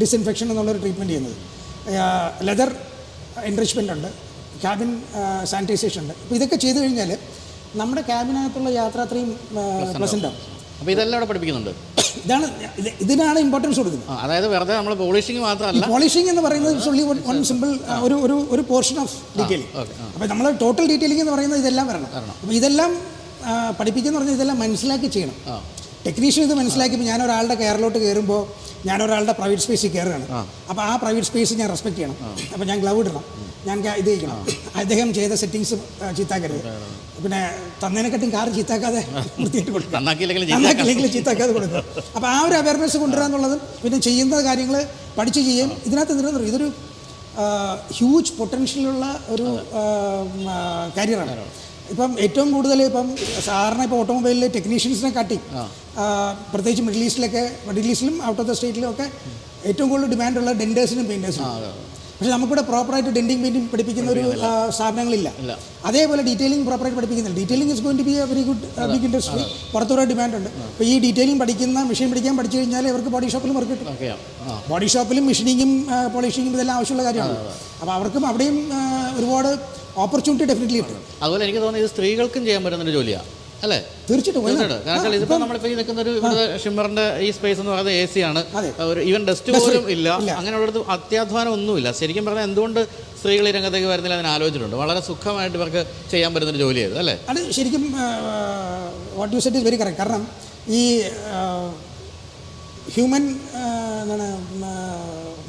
ഡിസ്ഇൻഫെക്ഷൻ എന്നുള്ളൊരു ട്രീറ്റ്മെന്റ് ചെയ്യുന്നത്. ലെതർ എൻറിച്ച്മെന്റ് ഉണ്ട് ക്യാബിൻ സാനിറ്റൈസേഷൻ ഉണ്ട്. അപ്പോൾ ഇതൊക്കെ ചെയ്തു കഴിഞ്ഞാൽ നമ്മുടെ ക്യാബിനകത്തുള്ള യാത്ര അത്രയും പ്ലസന്റ് ആവും. അപ്പോൾ ഇതെല്ലാം ഇവിടെ പഠിപ്പിക്കുന്നുണ്ട്. ഇതാണ് ഇതിനാണ് ഇമ്പോർട്ടൻസ് കൊടുക്കുന്നത്. അതായത് വെറുതെ നമ്മൾ പോളിഷിംഗ് മാത്രമല്ല. പോളിഷിംഗ് എന്ന് പറയുന്നത് ഓൺലി വൺ സിമ്പിൾ ഒരു ഒരു ഒരു പോർഷൻ ഓഫ് ഡീറ്റെയിലിംഗ് അപ്പോൾ നമ്മൾ ടോട്ടൽ ഡീറ്റെയിലിംഗ് എന്ന് പറയുന്നത് ഇതെല്ലാം വരണം. അപ്പോൾ ഇതെല്ലാം പഠിപ്പിക്കുന്ന പറഞ്ഞാൽ ഇതെല്ലാം മനസ്സിലാക്കി ചെയ്യണം. ടെക്നീഷ്യൻ ഇത് മനസ്സിലാക്കിയപ്പോൾ ഞാൻ ഒരാളുടെ കെയറിലോട്ട് കയറുമ്പോൾ ഞാൻ ഒരാളുടെ പ്രൈവറ്റ് സ്പേസിൽ കയറുകയാണ് അപ്പോൾ ആ പ്രൈവറ്റ് സ്പേസ് ഞാൻ റെസ്പെക്ട് ചെയ്യണം. അപ്പോൾ ഞാൻ ഗ്ലൗ ഇടണം. ഞാൻ ഇത് ചെയ്യണം അദ്ദേഹം ചെയ്ത സെറ്റിങ്സ് ചീത്താക്കരുത്. പിന്നെ തന്നേനെക്കട്ടും കാർ ചീത്താക്കാതെ നന്നാക്കില്ലെങ്കിൽ ചീത്താക്കാതെ കൊടുക്കുക. അപ്പോൾ ആ ഒരു അവയർനെസ് കൊണ്ടുവരിക എന്നുള്ളതും പിന്നെ ചെയ്യുന്ന കാര്യങ്ങൾ പഠിച്ചു ചെയ്യും ഇതിനകത്ത് എന്തിനാ ഇതൊരു ഹ്യൂജ് പൊട്ടൻഷ്യലുള്ള ഒരു കാര്യമാണ് ഇപ്പം ഏറ്റവും കൂടുതൽ ഇപ്പം സാധാരണ ഇപ്പോൾ ഓട്ടോമൊബൈലിലെ ടെക്നീഷ്യൻസിനെ കാട്ടി പ്രത്യേകിച്ച് മിഡിൽ ഈസ്റ്റിലൊക്കെ മിഡിൽ ഈസ്റ്റിലും ഔട്ട് ഓഫ് ദ സ്റ്റേറ്റിലും ഒക്കെ ഏറ്റവും കൂടുതൽ ഡിമാൻഡുള്ള ഡെന്റേഴ്സിനും പെയിന്റേഴ്സിനും പക്ഷേ നമുക്കിവിടെ പ്രോപ്പറായിട്ട് ഡെന്റിങ് പെയിന്റിങ് പഠിപ്പിക്കുന്ന ഒരു സ്ഥാപനങ്ങളില്ല അതേപോലെ ഡീറ്റെയിലിംഗ് പ്രോപ്പറായിട്ട് പഠിപ്പിക്കുന്നില്ല. Detailing is goin to be a very good big industry പുറത്തുകൂടെ demand ഉണ്ട്. അപ്പോൾ ഈ ഡീറ്റെയിലിംഗ് പഠിക്കുന്ന മെഷീൻ പഠിക്കാൻ പഠിച്ചു കഴിഞ്ഞാൽ ഇവർക്ക് ബോഡി ഷോപ്പിലും വർക്ക് കിട്ടും. ബോഡി ഷോപ്പിലും മെഷീനിങ്ങും പോളിഷിങ്ങും ഇതെല്ലാം ആവശ്യമുള്ള കാര്യമാണ്. അപ്പോൾ അവർക്കും അവിടെയും ഒരുപാട് ഓപ്പർച്യൂണിറ്റി ഡെഫിനറ്റ്ലി കിട്ടും. അതുപോലെ എനിക്ക് തോന്നുന്നത് ഇത് സ്ത്രീകൾക്കും ചെയ്യാൻ പറ്റുന്ന ഒരു ജോലിയാണ് അല്ലേ? തീർച്ചയായിട്ടും. കാരണം ഈ നിൽക്കുന്ന ഒരു ഷിമറിന്റെ ഷിമ്മറിന്റെ ഈ സ്പേസ് എന്ന് പറയുന്നത് എ സി ആണ്. ഒരു ഈവൻ ഡസ്റ്റ് പോലും ഇല്ല. അങ്ങനെയുള്ളത് അത്യാധ്വാനം ഒന്നുമില്ല ശരിക്കും പറഞ്ഞാൽ എന്തുകൊണ്ട് സ്ത്രീകൾ ഈ രംഗത്തേക്ക് വരുന്നില്ല അതിന് ആലോചിച്ചിട്ടുണ്ട്. വളരെ സുഖമായിട്ട് ഇവർക്ക് ചെയ്യാൻ പറ്റുന്ന ഒരു ജോലിയായത് അല്ലേ? അത് ശരിക്കും what you said is very correct കാരണം ഈ ഹ്യൂമൻ എന്താണ്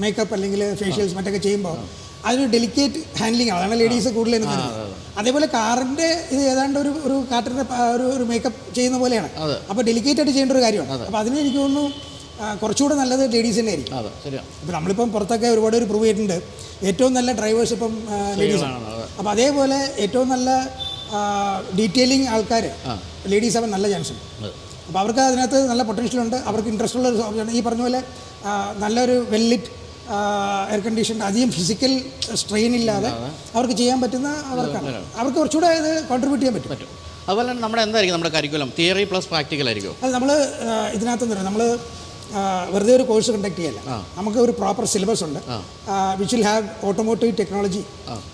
മേക്കപ്പ് അല്ലെങ്കിൽ ഫേഷ്യൽസ് മറ്റൊക്കെ ചെയ്യുമ്പോൾ അതൊരു ഡെലിക്കേറ്റ് ഹാൻഡ്ലിംഗ് ആണ്. അതാണ് ലേഡീസ് കൂടുതൽ അതേപോലെ കാറിന്റെ ഇത് ഏതാണ്ട് ഒരു ഒരു കാറ്ററിന്റെ ഒരു ഒരു മേക്കപ്പ് ചെയ്യുന്ന പോലെയാണ്. അപ്പോൾ ഡെലിക്കേറ്റ് ആയിട്ട് ചെയ്യേണ്ട ഒരു കാര്യമാണ്. അപ്പോൾ അതിന് എനിക്ക് തോന്നുന്നു കുറച്ചുകൂടെ നല്ലത് ലേഡീസ് തന്നെ ആയിരിക്കും. ഇപ്പം നമ്മളിപ്പം പുറത്തൊക്കെ ഒരുപാട് ഒരു പ്രൂവ് ചെയ്തിട്ടുണ്ട്. ഏറ്റവും നല്ല ഡ്രൈവേഴ്സ് ഇപ്പം ലേഡീസാണ് അപ്പോൾ അതേപോലെ ഏറ്റവും നല്ല ഡീറ്റെയിലിംഗ് ആൾക്കാർ ലേഡീസ് ആവാൻ നല്ല ചാൻസ് ഉണ്ട്. അപ്പൊ അപ്പോൾ അവർക്ക് അതിനകത്ത് നല്ല പൊട്ടൻഷ്യൽ ഉണ്ട്. അവർക്ക് ഇൻട്രസ്റ്റ് ഉള്ള ഒരു ഈ പറഞ്ഞ പോലെ നല്ലൊരു വെല്ലിറ്റ് എയർ കണ്ടീഷൻ അധികം ഫിസിക്കൽ സ്ട്രെയിൻ ഇല്ലാതെ അവർക്ക് ചെയ്യാൻ പറ്റുന്ന അവർക്കാണ്. അവർക്ക് കുറച്ചുകൂടെ ഇത് കോൺട്രിബ്യൂട്ട് ചെയ്യാൻ പറ്റും. പറ്റും. അതുപോലെ തന്നെ നമ്മുടെ എന്തായിരിക്കും നമ്മുടെ കരിക്കുലം തിയറി പ്ലസ് പ്രാക്ടിക്കൽ ആയിരിക്കും. അത് നമ്മൾ ഇതിനകത്ത് നിന്ന് നമ്മൾ വെറുതെ ഒരു കോഴ്സ് കണ്ടക്ട് ചെയ്യല്ല. നമുക്ക് ഒരു പ്രോപ്പർ സിലബസ് ഉണ്ട്. Which will have automotive technology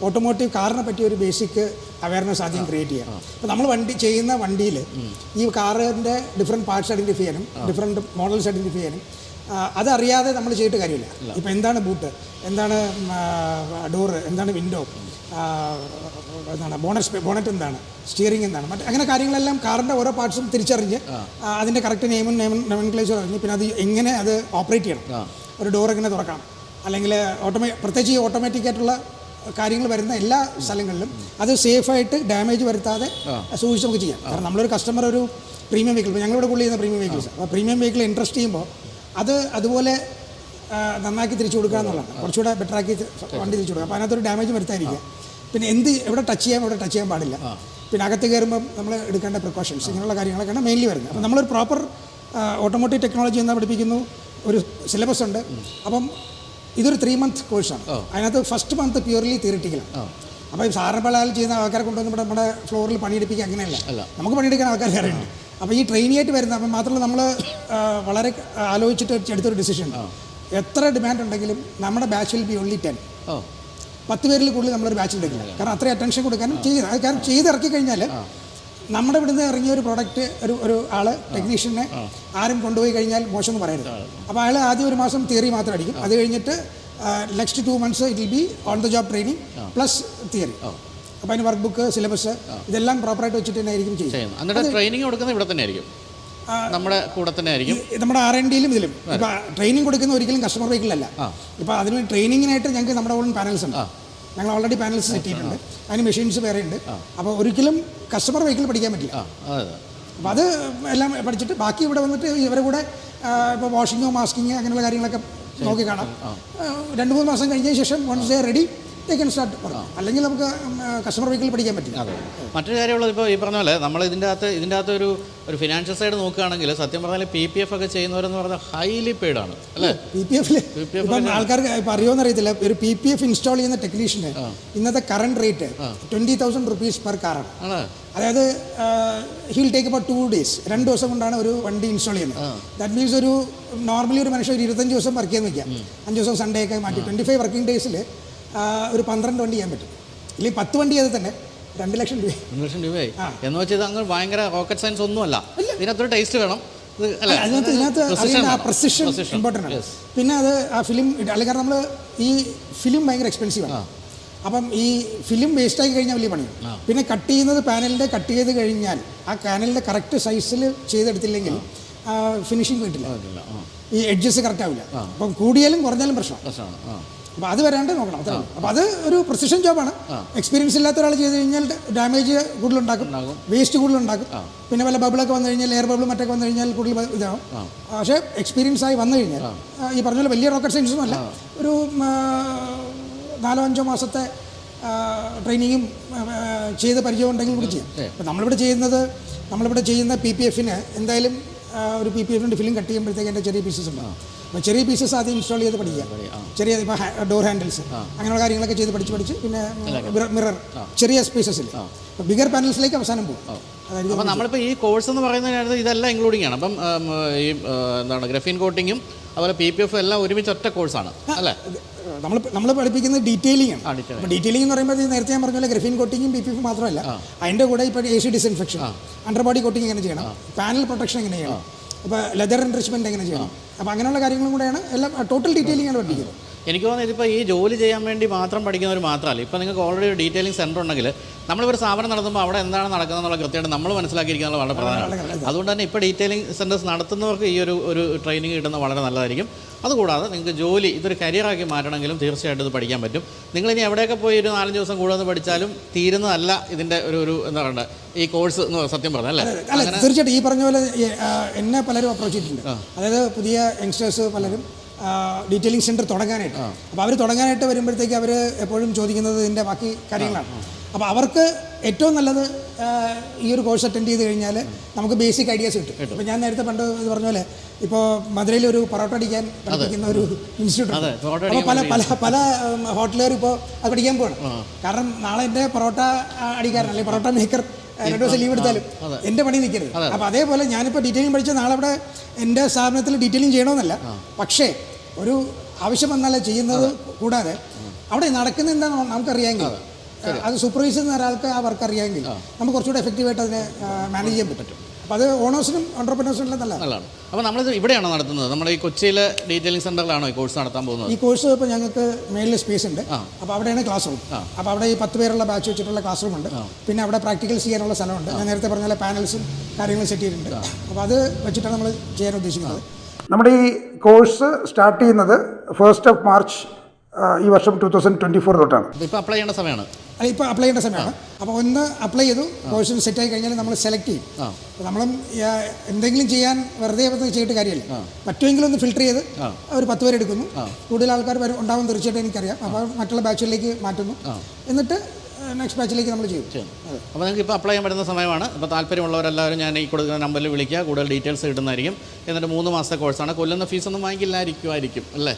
automotive കാറിനെ പറ്റിയ ഒരു ബേസിക് അവയർനെസ് ആദ്യം ക്രിയേറ്റ് ചെയ്യാം. അപ്പോൾ നമ്മൾ വണ്ടി ചെയ്യുന്ന വണ്ടിയിൽ ഈ കാറിന്റെ ഡിഫറെന്റ് പാർട്സ് ഐഡന്റിഫൈ ചെയ്യാനും ഡിഫറെന്റ് മോഡൽസ് ഐഡന്റിഫൈ ചെയ്യാനും അതറിയാതെ നമ്മൾ ചെയ്തിട്ട് കാര്യമില്ല. ഇപ്പോൾ എന്താണ് ബൂട്ട്? എന്താണ് ഡോറ് എന്താണ് വിൻഡോ? എന്താണ് ബോണറ്റ് ബോണറ്റ് എന്താണ്? സ്റ്റിയറിംഗ് എന്താണ്? മറ്റേ അങ്ങനെ കാര്യങ്ങളെല്ലാം കാറിന്റെ ഓരോ പാർട്സും തിരിച്ചറിഞ്ഞ് അതിന്റെ കറക്റ്റ് നെയിമും നെയിമും നെമൻ ക്ലേച്ചർ അറിഞ്ഞ് പിന്നെ അത് എങ്ങനെ അത് ഓപ്പറേറ്റ് ചെയ്യണം? ഒരു ഡോർ എങ്ങനെ തുറക്കണം? അല്ലെങ്കിൽ ഓട്ടോമേ പ്രത്യേകിച്ച് ഈ ഓട്ടോമാറ്റിക്കായിട്ടുള്ള കാര്യങ്ങൾ വരുന്ന എല്ലാ സ്ഥലങ്ങളിലും അത് സേഫായിട്ട് ഡാമേജ് വരുത്താതെ സൂക്ഷിച്ച് നമുക്ക് ചെയ്യാം. കാരണം നമ്മളൊരു കസ്റ്റമർ ഒരു പ്രീമിയം വെഹിക്കിൾ ഇപ്പോൾ ഞങ്ങളിവിടെ പുള്ളി ചെയ്യുന്ന പ്രീമിയം വെഹിക്കിൾസ് അപ്പോൾ പ്രീമിയം വെഹിക്കിൾ ഇൻട്രസ്റ്റ് ചെയ്യുമ്പോൾ അത് അതുപോലെ നന്നാക്കി തിരിച്ചു കൊടുക്കുക എന്നുള്ളതാണ്. കുറച്ചുകൂടെ ബെറ്റർ ആക്കി വണ്ടി തിരിച്ചു കൊടുക്കുക. അപ്പോൾ അതിനകത്തൊരു ഡാമേജ് വരുത്താതിരിക്കുക. പിന്നെ എന്ത് എവിടെ ടച്ച് ചെയ്യാം എവിടെ ടച്ച് ചെയ്യാൻ പാടില്ല. പിന്നെ അകത്ത് കയറുമ്പം നമ്മൾ എടുക്കേണ്ട പ്രിക്കോഷൻസ് ഇങ്ങനെയുള്ള കാര്യങ്ങളൊക്കെയാണ് മെയിൻലി വരുന്നത്. അപ്പോൾ നമ്മളൊരു പ്രോപ്പർ ഓട്ടോമോട്ടീവ് ടെക്നോളജി എന്താ പഠിപ്പിക്കുന്നു. ഒരു സിലബസ് ഉണ്ട്. അപ്പം ഇതൊരു ത്രീ മന്ത് കോഴ്സാണ് അതിനകത്ത് ഫസ്റ്റ് മന്ത് പ്യൂർലി തിയറിറ്റിക്കലാണ് അപ്പോൾ ഈ സാറിന് പല ചെയ്യുന്ന ആൾക്കാരെ കൊണ്ടുവന്ന് ഇവിടെ നമ്മുടെ ഫ്ലോറിൽ പണിയെടുപ്പിക്കുക അങ്ങനെയല്ല. നമുക്ക് പണിയെടുക്കാൻ ആൾക്കാർ അറിയുന്നുണ്ട് അപ്പോൾ ഈ ട്രെയിനിയായിട്ട് വരുന്ന അപ്പം മാത്രമല്ല നമ്മൾ വളരെ ആലോചിച്ചിട്ട് എടുത്തൊരു ഡിസിഷൻ എത്ര ഡിമാൻഡ് ഉണ്ടെങ്കിലും നമ്മുടെ batch will be only ten പത്ത് പേരിൽ കൂടുതൽ നമ്മളൊരു ബാച്ച് എടുക്കില്ല കാരണം അത്രയും അറ്റൻഷൻ കൊടുക്കാനും ചെയ്ത് അത് കാരണം ചെയ്തിറക്കി കഴിഞ്ഞാൽ നമ്മുടെ ഇവിടുന്ന് ഇറങ്ങിയ ഒരു പ്രോഡക്റ്റ് ഒരു ഒരു ആൾ ടെക്നീഷ്യനെ ആരും കൊണ്ടുപോയി കഴിഞ്ഞാൽ മോശം എന്ന് പറയരുത്. അപ്പോൾ അയാൾ ആദ്യം ഒരു മാസം തിയറി മാത്രം അടിക്കും. അത് കഴിഞ്ഞിട്ട് next two months it will be on the job training plus theory അപ്പോൾ അതിന് വർക്ക് ബുക്ക് സിലബസ് ഇതെല്ലാം പ്രോപ്പറായിട്ട് വെച്ചിട്ട് തന്നെ ആയിരിക്കും ചെയ്യുന്നു ട്രെയിനിങ് കൊടുക്കുന്നത് ഇവിടെ തന്നെ ആയിരിക്കും നമ്മുടെ കൂടെ തന്നെ ആയിരിക്കും. നമ്മുടെ ആർ എൻ ഡിയിലും ഇതിലും. ഇപ്പൊ ട്രെയിനിങ് കൊടുക്കുന്ന ഒരിക്കലും കസ്റ്റമർ വെഹിക്കിളല്ല ഇപ്പൊ അതിന് ട്രെയിനിങ്ങിനായിട്ട് ഞങ്ങൾക്ക് നമ്മുടെ ഓൺ പാനൽസ് ഉണ്ട്. ഞങ്ങൾ ഓൾറെഡി പാനൽസ് സെറ്റ് ചെയ്തിട്ടുണ്ട്. അതിന് മെഷീൻസ് വേറെ ഉണ്ട്. അപ്പോൾ ഒരിക്കലും കസ്റ്റമർ വെഹിക്കിൾ പഠിക്കാൻ പറ്റില്ല. അപ്പം അതെ അപ്പോൾ അത് എല്ലാം പഠിച്ചിട്ട് ബാക്കി ഇവിടെ വന്നിട്ട് ഇവരെ കൂടെ ഇപ്പോൾ വാഷിങ്ങോ മാസ്കിങ് അങ്ങനെയുള്ള കാര്യങ്ങളൊക്കെ നോക്കി കാണാം. രണ്ട് മൂന്ന് മാസം കഴിഞ്ഞതിന് ശേഷം വൺസ് ദേ റെഡി സ്റ്റാർട്ട് അല്ലെങ്കിൽ നമുക്ക് കസ്റ്റമർ വെഹിക്കിൾ പഠിക്കാൻ പറ്റും. അതെ. മറ്റൊരു കാര്യമുള്ളത് ഇപ്പോൾ ഈ പറഞ്ഞ പോലെ നമ്മൾ ഇതിന്റെ അകത്ത് ഇതിന്റെ അകത്ത് ഒരു ഒരു ഫിനാൻഷ്യൽ സൈഡ് നോക്കുകയാണെങ്കിൽ സത്യം പറഞ്ഞാൽ പി പി എഫ് ഒക്കെ ചെയ്യുന്നവരെന്ന് പറഞ്ഞാൽ ഹൈലി പെയ്ഡാണ് അല്ലേ? പി പി എഫിൽ ആൾക്കാർക്ക് ഇപ്പോൾ അറിയുമെന്ന് അറിയത്തില്ല ഒരു പി പി എഫ് ഇൻസ്റ്റാൾ ചെയ്യുന്ന ടെക്നീഷ്യന് ഇന്നത്തെ current rate twenty thousand rupees per കാറാണ് ആണ്. അതായത് ഹിൽ ടേക്ക് ഇപ്പോൾ ടു ഡേയ്സ് രണ്ട് ദിവസം കൊണ്ടാണ് ഒരു വണ്ടി ഇൻസ്റ്റാൾ ചെയ്യുന്നത്. ദാറ്റ് മീൻസ് ഒരു നോർമലി ഒരു മനുഷ്യർ ഒരു ഇരുപത്തഞ്ച് ദിവസം വർക്ക് ചെയ്യാൻ വയ്ക്കാം അഞ്ച് ദിവസം സൺഡേ ഒക്കെ മാറ്റി ട്വന്റി ഫൈവ് വർക്കിംഗ് ഡേയ്സിൽ ഒരു പന്ത്രണ്ട് വണ്ടി ചെയ്യാൻ പറ്റും. ഇല്ലെങ്കിൽ പത്ത് വണ്ടി ചെയ്ത് തന്നെ രണ്ട് ലക്ഷം രൂപ രണ്ട് ലക്ഷം രൂപയായി. എന്ന് വെച്ചാൽ ഇത് അങ്ങ് ഭയങ്കര റോക്കറ്റ് സയൻസ് ഒന്നുമല്ല. ഇതിനകത്തൊരു ടേസ്റ്റ് വേണം. അതിനകത്ത് ഇതിനകത്ത് ആ. പ്രസിഷൻ ഇമ്പോർട്ടന്റ് ആണ്. പിന്നെ അത് ആ ഫിലിം അല്ലെങ്കിൽ കാരണം നമ്മൾ ഈ ഫിലിം ഭയങ്കര എക്സ്പെൻസീവ് ആണ്. അപ്പം ഈ ഫിലിം വേസ്റ്റ് ആയി കഴിഞ്ഞാൽ വലിയ പണിയാണ്. പിന്നെ കട്ട് ചെയ്യുന്നത് പാനലിന്റെ കട്ട് ചെയ്ത് കഴിഞ്ഞാൽ ആ പാനലിന്റെ കറക്റ്റ് സൈസിൽ ചെയ്തെടുത്തില്ലെങ്കിൽ ഫിനിഷിങ് കിട്ടില്ല. ഈ എഡ്ജസ് കറക്റ്റ് ആവില്ല. അപ്പം കൂടിയാലും കുറഞ്ഞാലും പ്രശ്നം പ്രശ്നമാണ്. അപ്പോൾ അത് വരാണ്ട് നോക്കണം അത്രേ ഉള്ളൂ. അപ്പോൾ അത് ഒരു പ്രസിഷൻ ജോബാണ് എക്സ്പീരിയൻസ് ഇല്ലാത്ത ഒരാൾ ചെയ്ത് കഴിഞ്ഞാൽ ഡാമേജ് കൂടുതലുണ്ടാക്കും. വേസ്റ്റ് കൂടുതലുണ്ടാക്കും. പിന്നെ വല്ല ബബിളൊക്കെ വന്നു കഴിഞ്ഞാൽ എയർ ബബിൾ മറ്റൊക്കെ വന്നു കഴിഞ്ഞാൽ കൂടുതൽ ഇതാവും. പക്ഷേ എക്സ്പീരിയൻസ് ആയി വന്നു കഴിഞ്ഞാൽ ഈ പറഞ്ഞ പോലെ വലിയ റോക്കറ്റ് സയൻസൊന്നും അല്ല. ഒരു നാലോ അഞ്ചോ മാസത്തെ ട്രെയിനിങ്ങും ചെയ്ത് പരിചയം ഉണ്ടെങ്കിൽ കൂടി ചെയ്യാം. നമ്മളിവിടെ ചെയ്യുന്നത് നമ്മളിവിടെ ചെയ്യുന്ന പി പി എഫിന് എന്തായാലും ഒരു പി പി എഫിന്റെ ഫിലിം കട്ട് ചെയ്യുമ്പോഴത്തേക്ക് എന്റെ ചെറിയ പീസസ് ഉണ്ടാവും അപ്പോൾ ചെറിയ പീസസ് ആദ്യം ഇൻസ്റ്റാൾ ചെയ്ത് പഠിക്കുക. ചെറിയ ഇപ്പോൾ ഡോർ ഹാൻഡിൽസ് അങ്ങനെയുള്ള കാര്യങ്ങളൊക്കെ ചെയ്ത് പഠിച്ച് പഠിച്ച് പിന്നെ മിറർ ചെറിയ സ്പേസസിൽ അപ്പോൾ ബിഗർ പാനൽസിലേക്ക് അവസാനം പോകും. അപ്പം നമ്മളിപ്പോൾ ഈ കോഴ്സ് എന്ന് പറയുന്നതിനകത്ത് ഇതെല്ലാം ഇൻക്ലൂഡിംഗ് ആണ് അപ്പം ഈ എന്താണ് ഗ്രഫീൻ കോട്ടിങ്ങും അതുപോലെ പി പി എഫ് എല്ലാം ഒരുമിച്ച് ഒറ്റ കോഴ്സാണ് അല്ലേ? നമ്മൾ നമ്മൾ പഠിപ്പിക്കുന്നത് ഡീറ്റെയിലിംഗ് ആണ്. അപ്പോൾ ഡീറ്റെയിലിംഗ് എന്ന് പറയുമ്പോൾ നേരത്തെ ഞാൻ പറഞ്ഞ പോലെ ഗ്രഫീൻ കോട്ടിങ്ങും ബി പി എഫ് മാത്രമല്ല അതിന്റെ കൂടെ ഇപ്പോൾ A C disinfection under body coating എങ്ങനെ ചെയ്യണം? പാനൽ പ്രൊട്ടക്ഷൻ എങ്ങനെ ചെയ്യണം? അപ്പോൾ ലെതർ എൻറിച്ച്മെന്റ് എങ്ങനെ ചെയ്യണം? അപ്പോൾ അങ്ങനെയുള്ള കാര്യങ്ങളും കൂടെയാണ് എല്ലാം ടോട്ടൽ ഡീറ്റെയിലിംഗ് ആണ് പഠിപ്പിക്കുന്നത്. എനിക്ക് തോന്നുന്നത് ഇതിപ്പോൾ ഈ ജോലി ചെയ്യാൻ വേണ്ടി മാത്രം പഠിക്കുന്നവർ മാത്രമല്ല. ഇപ്പോൾ നിങ്ങൾക്ക് ഓൾറെഡി ഒരു ഡീറ്റെയിലിംഗ് സെന്റർ ഉണ്ടെങ്കിൽ നമ്മളിപ്പോൾ ഒരു സ്ഥാപനം നടത്തുമ്പോൾ അവിടെ എന്താണ് നടക്കുന്നത് എന്നുള്ള കൃത്യമായിട്ട് നമ്മൾ മനസ്സിലാക്കിയിരിക്കുന്നത് വളരെ പ്രധാനമാണ്. അതുകൊണ്ട് തന്നെ ഇപ്പോൾ ഡീറ്റെയിലിംഗ് സെന്റേഴ്സ് നടത്തുന്നവർക്ക് ഈ ഒരു ഒരു ട്രെയിനിങ് കിട്ടുന്നത് വളരെ നല്ലതായിരിക്കും. അതുകൂടാതെ നിങ്ങൾക്ക് ജോലി ഇതൊരു കരിയറാക്കി മാറ്റണമെങ്കിലും തീർച്ചയായിട്ടും ഇത് പഠിക്കാൻ പറ്റും. നിങ്ങളിനി എവിടെയൊക്കെ പോയി ഒരു നാലഞ്ച് ദിവസം കൂടുതൽ പഠിച്ചാലും തീരുന്നതല്ല ഇതിന്റെ ഒരു ഒരു എന്താ പറയുക ഈ കോഴ്സ് എന്ന് സത്യം പറഞ്ഞു അല്ല? തീർച്ചയായിട്ടും ഈ പറഞ്ഞ പോലെ എന്നെ പലരും അപ്രോച്ച് ചെയ്തിട്ടുണ്ട്. അതായത് പുതിയ യങ്സ്റ്റേഴ്സ് പലരും ഡീറ്റെയിലിംഗ് സെന്റർ തുടങ്ങാനായിട്ട്. അപ്പോൾ അവർ തുടങ്ങാനായിട്ട് വരുമ്പോഴത്തേക്ക് അവർ എപ്പോഴും ചോദിക്കുന്നത് ഇതിന്റെ ബാക്കി കാര്യങ്ങളാണ്. അപ്പോൾ അവർക്ക് ഏറ്റവും നല്ലത് ഈ ഒരു കോഴ്സ് അറ്റൻഡ് ചെയ്ത് കഴിഞ്ഞാൽ നമുക്ക് ബേസിക് ഐഡിയാസ് കിട്ടും. അപ്പോൾ ഞാൻ നേരത്തെ പണ്ട് ഇത് പറഞ്ഞ പോലെ ഇപ്പോൾ മധുരയിൽ ഒരു പൊറോട്ട അടിക്കാൻ പഠിപ്പിക്കുന്ന ഒരു ഇൻസ്റ്റിറ്റ്യൂട്ട് അപ്പോൾ പല പല പല ഹോട്ടലുകാർ ഇപ്പോൾ അത് പഠിക്കാൻ പോകണം കാരണം നാളെ എന്റെ പൊറോട്ട അടിക്കാരൻ അല്ലെങ്കിൽ പൊറോട്ട മേക്കർ രണ്ടു ദിവസം ലീവ് എടുത്താലും എന്റെ പണി നിൽക്കരുത് അപ്പോൾ അതേപോലെ ഞാനിപ്പോൾ ഡീറ്റെയിലിംഗ് പഠിച്ചാൽ നാളെ അവിടെ എന്റെ സ്ഥാപനത്തിൽ ഡീറ്റെയിലിംഗ് ചെയ്യണമെന്നല്ല. പക്ഷേ ഒരു ആവശ്യം വന്നാലേ ചെയ്യുന്നത് കൂടാതെ അവിടെ നടക്കുന്ന എന്താണെന്ന് നമുക്കറിയാമെങ്കിൽ അത് സൂപ്പർവൈസ് ചെയ്യുന്ന ഒരാൾക്ക് ആ വർക്ക് അറിയാമെങ്കിൽ നമുക്ക് കുറച്ചുകൂടെ എഫക്റ്റീവായിട്ട് അതിനെ മാനേജ് ചെയ്യാൻ പറ്റും. അപ്പോൾ അത് ഓണേഴ്സിനും ഓണ്ടർപ്രണേഴ്സിനും നല്ല നല്ലതാണ്. അപ്പോൾ നമ്മളിത് ഇവിടെയാണോ നടത്തുന്നത്? നമ്മുടെ ഈ കൊച്ചിയിലെ ഡീറ്റെയിലിംഗ് സെന്ററിലാണോ ഈ കോഴ്സ് നടത്താൻ പോകുന്നത്? ഈ കോഴ്സ് ഇപ്പോൾ ഞങ്ങൾക്ക് മേളിൽ സ്പേസ് ഉണ്ട്. അപ്പോൾ അവിടെയാണ് ക്ലാസ് റൂം അപ്പോൾ അവിടെ ഈ പത്ത് പേരുള്ള ബാച്ച് വെച്ചിട്ടുള്ള ക്ലാസ് റൂം ഉണ്ട് പിന്നെ അവിടെ പ്രാക്ടിക്കൽസ് ചെയ്യാനുള്ള സ്ഥലമുണ്ട്. ഞാൻ നേരത്തെ പറഞ്ഞ പാനൽസും കാര്യങ്ങളും സെറ്റ് ചെയ്തിട്ടുണ്ട്. അപ്പോൾ അത് വെച്ചിട്ടാണ് നമ്മൾ ചെയ്യാൻ ഉദ്ദേശിക്കുന്നത്. നമ്മുടെ ഈ കോഴ്സ് സ്റ്റാർട്ട് ചെയ്യുന്നത് ഫസ്റ്റ് ഓഫ് മാർച്ച് ഈ വർഷം ടു തൗസൻഡ് ട്വന്റി ഫോർ തൊട്ടാണ് ഇപ്പോൾ അപ്ലൈ ചെയ്യേണ്ട സമയമാണ്. അല്ല ഇപ്പോൾ അപ്ലൈ ചെയ്യേണ്ട സമയമാണ്. അപ്പോൾ ഒന്ന് അപ്ലൈ ചെയ്തു കോഴ്സിന് സെറ്റ് ആയി കഴിഞ്ഞാൽ നമ്മൾ സെലക്ട് ചെയ്യും. അപ്പോൾ നമ്മളും എന്തെങ്കിലും ചെയ്യാൻ വെറുതെ വെറുതെ ചെയ്തിട്ട് കാര്യമില്ല. പറ്റുമെങ്കിലും ഒന്ന് ഫിൽട്ടർ ചെയ്ത് ഒരു പത്ത് പേരെടുക്കുന്നു കൂടുതൽ ആൾക്കാർ വരും ഉണ്ടാവും തീർച്ചയായിട്ടും എനിക്കറിയാം. അപ്പോൾ മറ്റുള്ള ബാച്ചിലേക്ക് മാറ്റുന്നു. എന്നിട്ട് നെക്സ്റ്റ് ബാച്ചിലേക്ക് നമ്മൾ ചെയ്യും. ചെയ്യും. അപ്പോൾ നിങ്ങൾക്ക് ഇപ്പോൾ അപ്ലൈ ചെയ്യാൻ പറ്റുന്ന സമയമാണ്. അപ്പോൾ താല്പര്യമുള്ളവരെല്ലാവരും ഞാൻ ഈ കൊടുക്കുന്ന നമ്പറിൽ വിളിക്കുക. കൂടുതൽ ഡീറ്റെയിൽസ് കിട്ടുന്നതായിരിക്കും. എന്നിട്ട് മൂന്ന് മാസത്തെ കോഴ്സാണ് കൊല്ലുന്ന ഫീസൊന്നും വാങ്ങിക്കില്ലായിരിക്കുമായിരിക്കും അല്ലേ?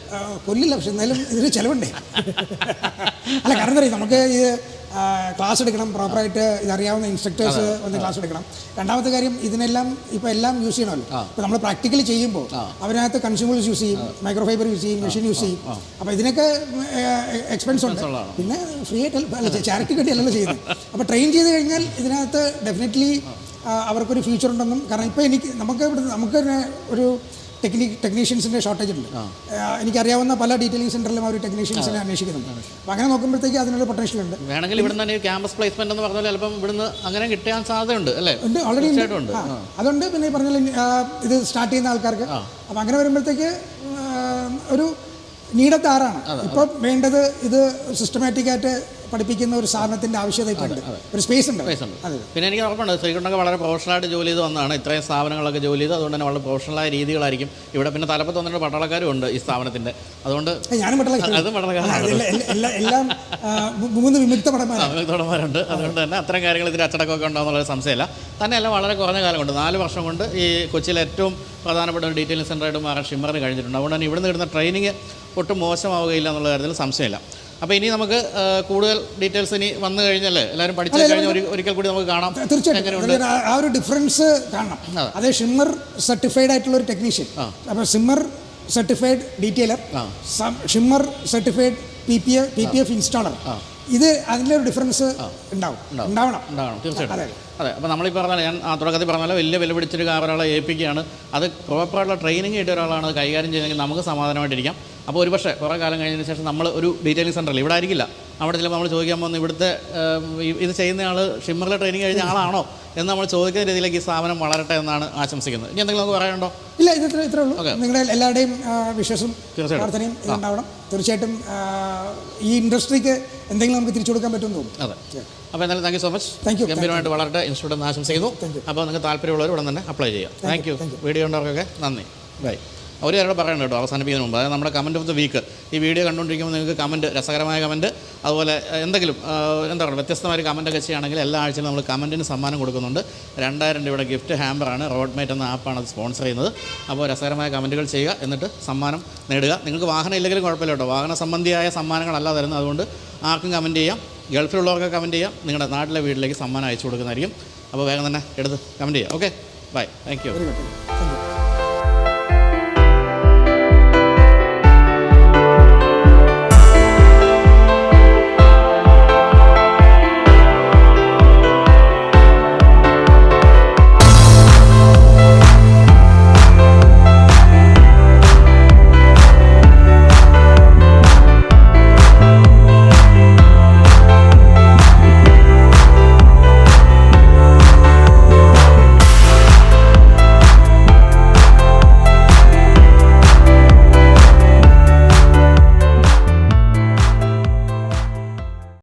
കൊല്ലില്ല പക്ഷെ എന്നാലും ഇതിന് ചിലവുണ്ടേ? അല്ല കാരണം നമുക്ക് ഇത് ക്ലാസ് എടുക്കണം. പ്രോപ്പറായിട്ട് ഇതറിയാവുന്ന ഇൻസ്ട്രക്ടേഴ്സ് വന്ന് ക്ലാസ് എടുക്കണം. രണ്ടാമത്തെ കാര്യം ഇതിനെല്ലാം ഇപ്പോൾ എല്ലാം യൂസ് ചെയ്യണമല്ലോ. ഇപ്പോൾ നമ്മൾ പ്രാക്ടിക്കലി ചെയ്യുമ്പോൾ അവരകത്ത് കൺസ്യൂമേഴ്സ് യൂസ് ചെയ്യും മൈക്രോഫൈബർ യൂസ് ചെയ്യും മെഷീൻ യൂസ് ചെയ്യും. അപ്പോൾ ഇതിനൊക്കെ എക്സ്പെൻസ് ഉണ്ട്. പിന്നെ ഫ്രീ ആയിട്ട് ചാരിറ്റി കിട്ടി അല്ലല്ലോ ചെയ്യുന്നത്. അപ്പോൾ ട്രെയിൻ ചെയ്ത് കഴിഞ്ഞാൽ ഇതിനകത്ത് ഡെഫിനറ്റ്ലി അവർക്കൊരു ഫ്യൂച്ചർ ഉണ്ടെന്നും കാരണം ഇപ്പോൾ എനിക്ക് നമുക്ക് ഇവിടെ നമുക്ക് ഒരു ടെക്നിക് ടെക്നീഷ്യൻസിന്റെ ഷോർട്ടേജ് ഉണ്ട്. എനിക്കറിയാവുന്ന പല ഡീറ്റെയിലിംഗ് സെന്ററിലും അവർ ടെക്നീഷ്യൻസിനെ അന്വേഷിക്കുന്നുണ്ട്. അപ്പോൾ അങ്ങനെ നോക്കുമ്പോഴത്തേക്ക് അതിനൊരു പൊട്ടൻഷ്യൽ ഉണ്ട്. വേണമെങ്കിൽ ഇവിടെ തന്നെ ക്യാമ്പസ് പ്ലേസ്മെന്റ് എന്ന് പറഞ്ഞാൽ ചിലപ്പം ഇവിടുന്ന് അങ്ങനെ കിട്ടാൻ സാധ്യതയുണ്ട് അല്ലേ? ഉണ്ട് ഓൾറെഡി അതുകൊണ്ട് ഉണ്ട്. അതുണ്ട്. പിന്നെ പറഞ്ഞ ഇത് സ്റ്റാർട്ട് ചെയ്യുന്ന ആൾക്കാർക്ക്. അപ്പം അങ്ങനെ വരുമ്പോഴത്തേക്ക് ഒരു നീടത്താറാണ്. ഇപ്പം വേണ്ടത് ഇത് സിസ്റ്റമാറ്റിക് ആയിട്ട് പഠിപ്പിക്കുന്ന ഒരു സാധനത്തിന്റെ ആവശ്യത ഉണ്ട് ഒരു സ്പേസ് ഉണ്ട്. പിന്നെ എനിക്ക് ഉറപ്പുണ്ട് ശ്രീകുണ്ടൊക്കെ വളരെ പ്രൊഫഷണലായിട്ട് ജോലി ചെയ്ത് വന്നതാണ് ഇത്രയും സ്ഥാപനങ്ങളൊക്കെ ജോലി ചെയ്ത് അതുകൊണ്ട് തന്നെ വളരെ പ്രൊഫഷണലായ രീതികളായിരിക്കും. ഇവിടെ പിന്നെ തലപ്പത്ത് വന്നിട്ട് പട്ടാളക്കാരും ഉണ്ട് ഈ സ്ഥാപനത്തിന്റെ അതുകൊണ്ട് ഞാനും എല്ലാം മൂന്ന് വിമുക്ത പടന്മാരാണ്. തുടർമാരുണ്ട് അതുകൊണ്ട് തന്നെ അത്തരം കാര്യങ്ങൾ ഇതിൽ അച്ചടക്കമൊക്കെ ഉണ്ടാകുന്നുള്ള സംശയമില്ല. തന്നെയല്ല വളരെ കുറഞ്ഞ കാലം കൊണ്ട് നാല് വർഷം കൊണ്ട് ഈ കൊച്ചിയിലെ ഏറ്റവും പ്രധാനപ്പെട്ട ഒരു ഡീറ്റെയിലിംഗ് സെന്ററായിട്ട് മാറാൻ ഷിമ്മറിന് കഴിഞ്ഞിട്ടുണ്ട്. അതുകൊണ്ട് തന്നെ ഇവിടുന്ന് കിട്ടുന്ന ട്രെയിനിങ് ഒട്ടും മോശമാവുകയില്ല എന്നുള്ള കാര്യത്തിൽ സംശയമില്ല. അപ്പോൾ ഇനി നമുക്ക് കൂടുതൽ ഡീറ്റെയിൽസ് ഇനി വന്നു കഴിഞ്ഞാൽ എല്ലാവരും പഠിച്ചു കഴിഞ്ഞാൽ ഒരു- ഒരിക്കൽ കൂടി നമുക്ക് കാണാം. തീർച്ചയായിട്ടും. ആ- ഒരു ഡിഫറൻസ് കാണണം. അതേ. ഷിമ്മർ സർട്ടിഫൈഡ് ആയിട്ടുള്ള ഒരു ടെക്നീഷ്യൻ അപ്പോൾ Shimmer certified detailer Shimmer certified P P F P P F installer ഇത് അതിന്റെ ഒരു ഡിഫറൻസ് ഉണ്ടാവും. ഉണ്ടാവണം. ഉണ്ടാവണം. തീർച്ചയായിട്ടും. അതെ. അപ്പോൾ നമ്മളീ പറഞ്ഞാൽ ഞാൻ ആ തുടക്കത്തിൽ പറഞ്ഞാൽ വലിയ വില പിടിച്ചൊരു ഒരാളെ ഏൽപ്പിക്കുകയാണ്. അത് പ്രോപ്പറായിട്ടുള്ള ട്രെയിനിങ് കിട്ടിയ ഒരാളാണ് അത് കൈകാര്യം ചെയ്തെങ്കിൽ നമുക്ക് സമാധാനമായിട്ടിരിക്കാം. അപ്പോൾ ഒരു പക്ഷേ കുറേ കാലം കഴിഞ്ഞതിന് ശേഷം നമ്മൾ ഒരു ഡീറ്റെയിലിംഗ് സെന്ററിൽ ഇവിടെ ആയിരിക്കില്ല. അവിടെ ചിലപ്പോൾ നമ്മൾ ചോദിക്കാൻ പോകുന്ന ഇവിടുത്തെ ഇത് ചെയ്യുന്ന ആൾ ഷിമ്മറിലെ ട്രെയിനിങ് കഴിഞ്ഞ ആളാണോ എന്ന് നമ്മൾ ചോദിക്കുന്ന രീതിയിലേക്ക് ഈ സ്ഥാപനം വളരട്ടെ എന്നാണ് ആശംസിക്കുന്നത്. ഇനി എന്തെങ്കിലും നമുക്ക് പറയാനുണ്ടോ? ഇല്ല ഇത് ഇത്ര ഇത്രേ ഉള്ളൂ. നിങ്ങളുടെ എല്ലാവരുടെയും വിശ്വസും തീർച്ചയായിട്ടും. പ്രാർത്ഥനയും ഇതുണ്ടാവണം. തീർച്ചയായിട്ടും ഈ ഇൻഡസ്ട്രിക്ക് എന്തെങ്കിലും നമുക്ക് തിരിച്ചു കൊടുക്കാൻ പറ്റുമെന്ന് തോന്നുന്നു. അതെ. അപ്പോൾ എന്തായാലും thank you so much thank you ഗംഭീരമായിട്ട് വളരട്ടെ. ഇൻസ്റ്റിറ്റ്യൂട്ട് ആശംസിക്കുന്നു. അപ്പോൾ നിങ്ങൾക്ക് താല്പര്യമുള്ളവർ ഉടൻ തന്നെ അപ്ലൈ ചെയ്യാം താങ്ക് യു വീഡിയോ ഉണ്ടവർക്കൊക്കെ നന്ദി. ബൈ ഒരു കാര്യം പറയണം കേട്ടോ അവസാനിപ്പിക്കുന്നതിന് മുമ്പ്. അതായത് നമ്മുടെ കമന്റ് ഓഫ് ദ വീക്ക് ഈ വീഡിയോ കണ്ടുകൊണ്ടിരിക്കുമ്പോൾ നിങ്ങൾക്ക് കമന്റ് രസകരമായ കമന്റ് അതുപോലെ എന്തെങ്കിലും എന്താ പറയുക വ്യത്യസ്തമായ ഒരു കമന്റൊക്കെ ചെയ്യുകയാണെങ്കിൽ എല്ലാ ആഴ്ചയിലും നമ്മൾ കമന്റിന് സമ്മാനം കൊടുക്കുന്നുണ്ട്. രണ്ടായിരം രൂപയുടെ ഗിഫ്റ്റ് ഹാമ്പറാണ് റോഡ് മേറ്റ് എന്ന ആപ്പാണ് അത് സ്പോൺസർ ചെയ്യുന്നത്. അപ്പോൾ രസകരമായ കമന്റുകൾ ചെയ്യുക എന്നിട്ട് സമ്മാനം നേടുക. നിങ്ങൾക്ക് വാഹനം ഇല്ലെങ്കിലും കുഴപ്പമില്ല കേട്ടോ. വാഹന സംബന്ധിയായ സമ്മാനങ്ങളല്ല തരുന്നത്. അതുകൊണ്ട് ആർക്കും കമന്റ് ചെയ്യാം. ഗൾഫിലുള്ളവർക്ക് കമന്റ് ചെയ്യാം. നിങ്ങളുടെ നാട്ടിലെ വീട്ടിലേക്ക് സമ്മാനം അയച്ചു കൊടുക്കുന്നതായിരിക്കും. അപ്പോൾ വേഗം തന്നെ എടുത്ത് കമന്റ് ചെയ്യാം. Okay bye thank you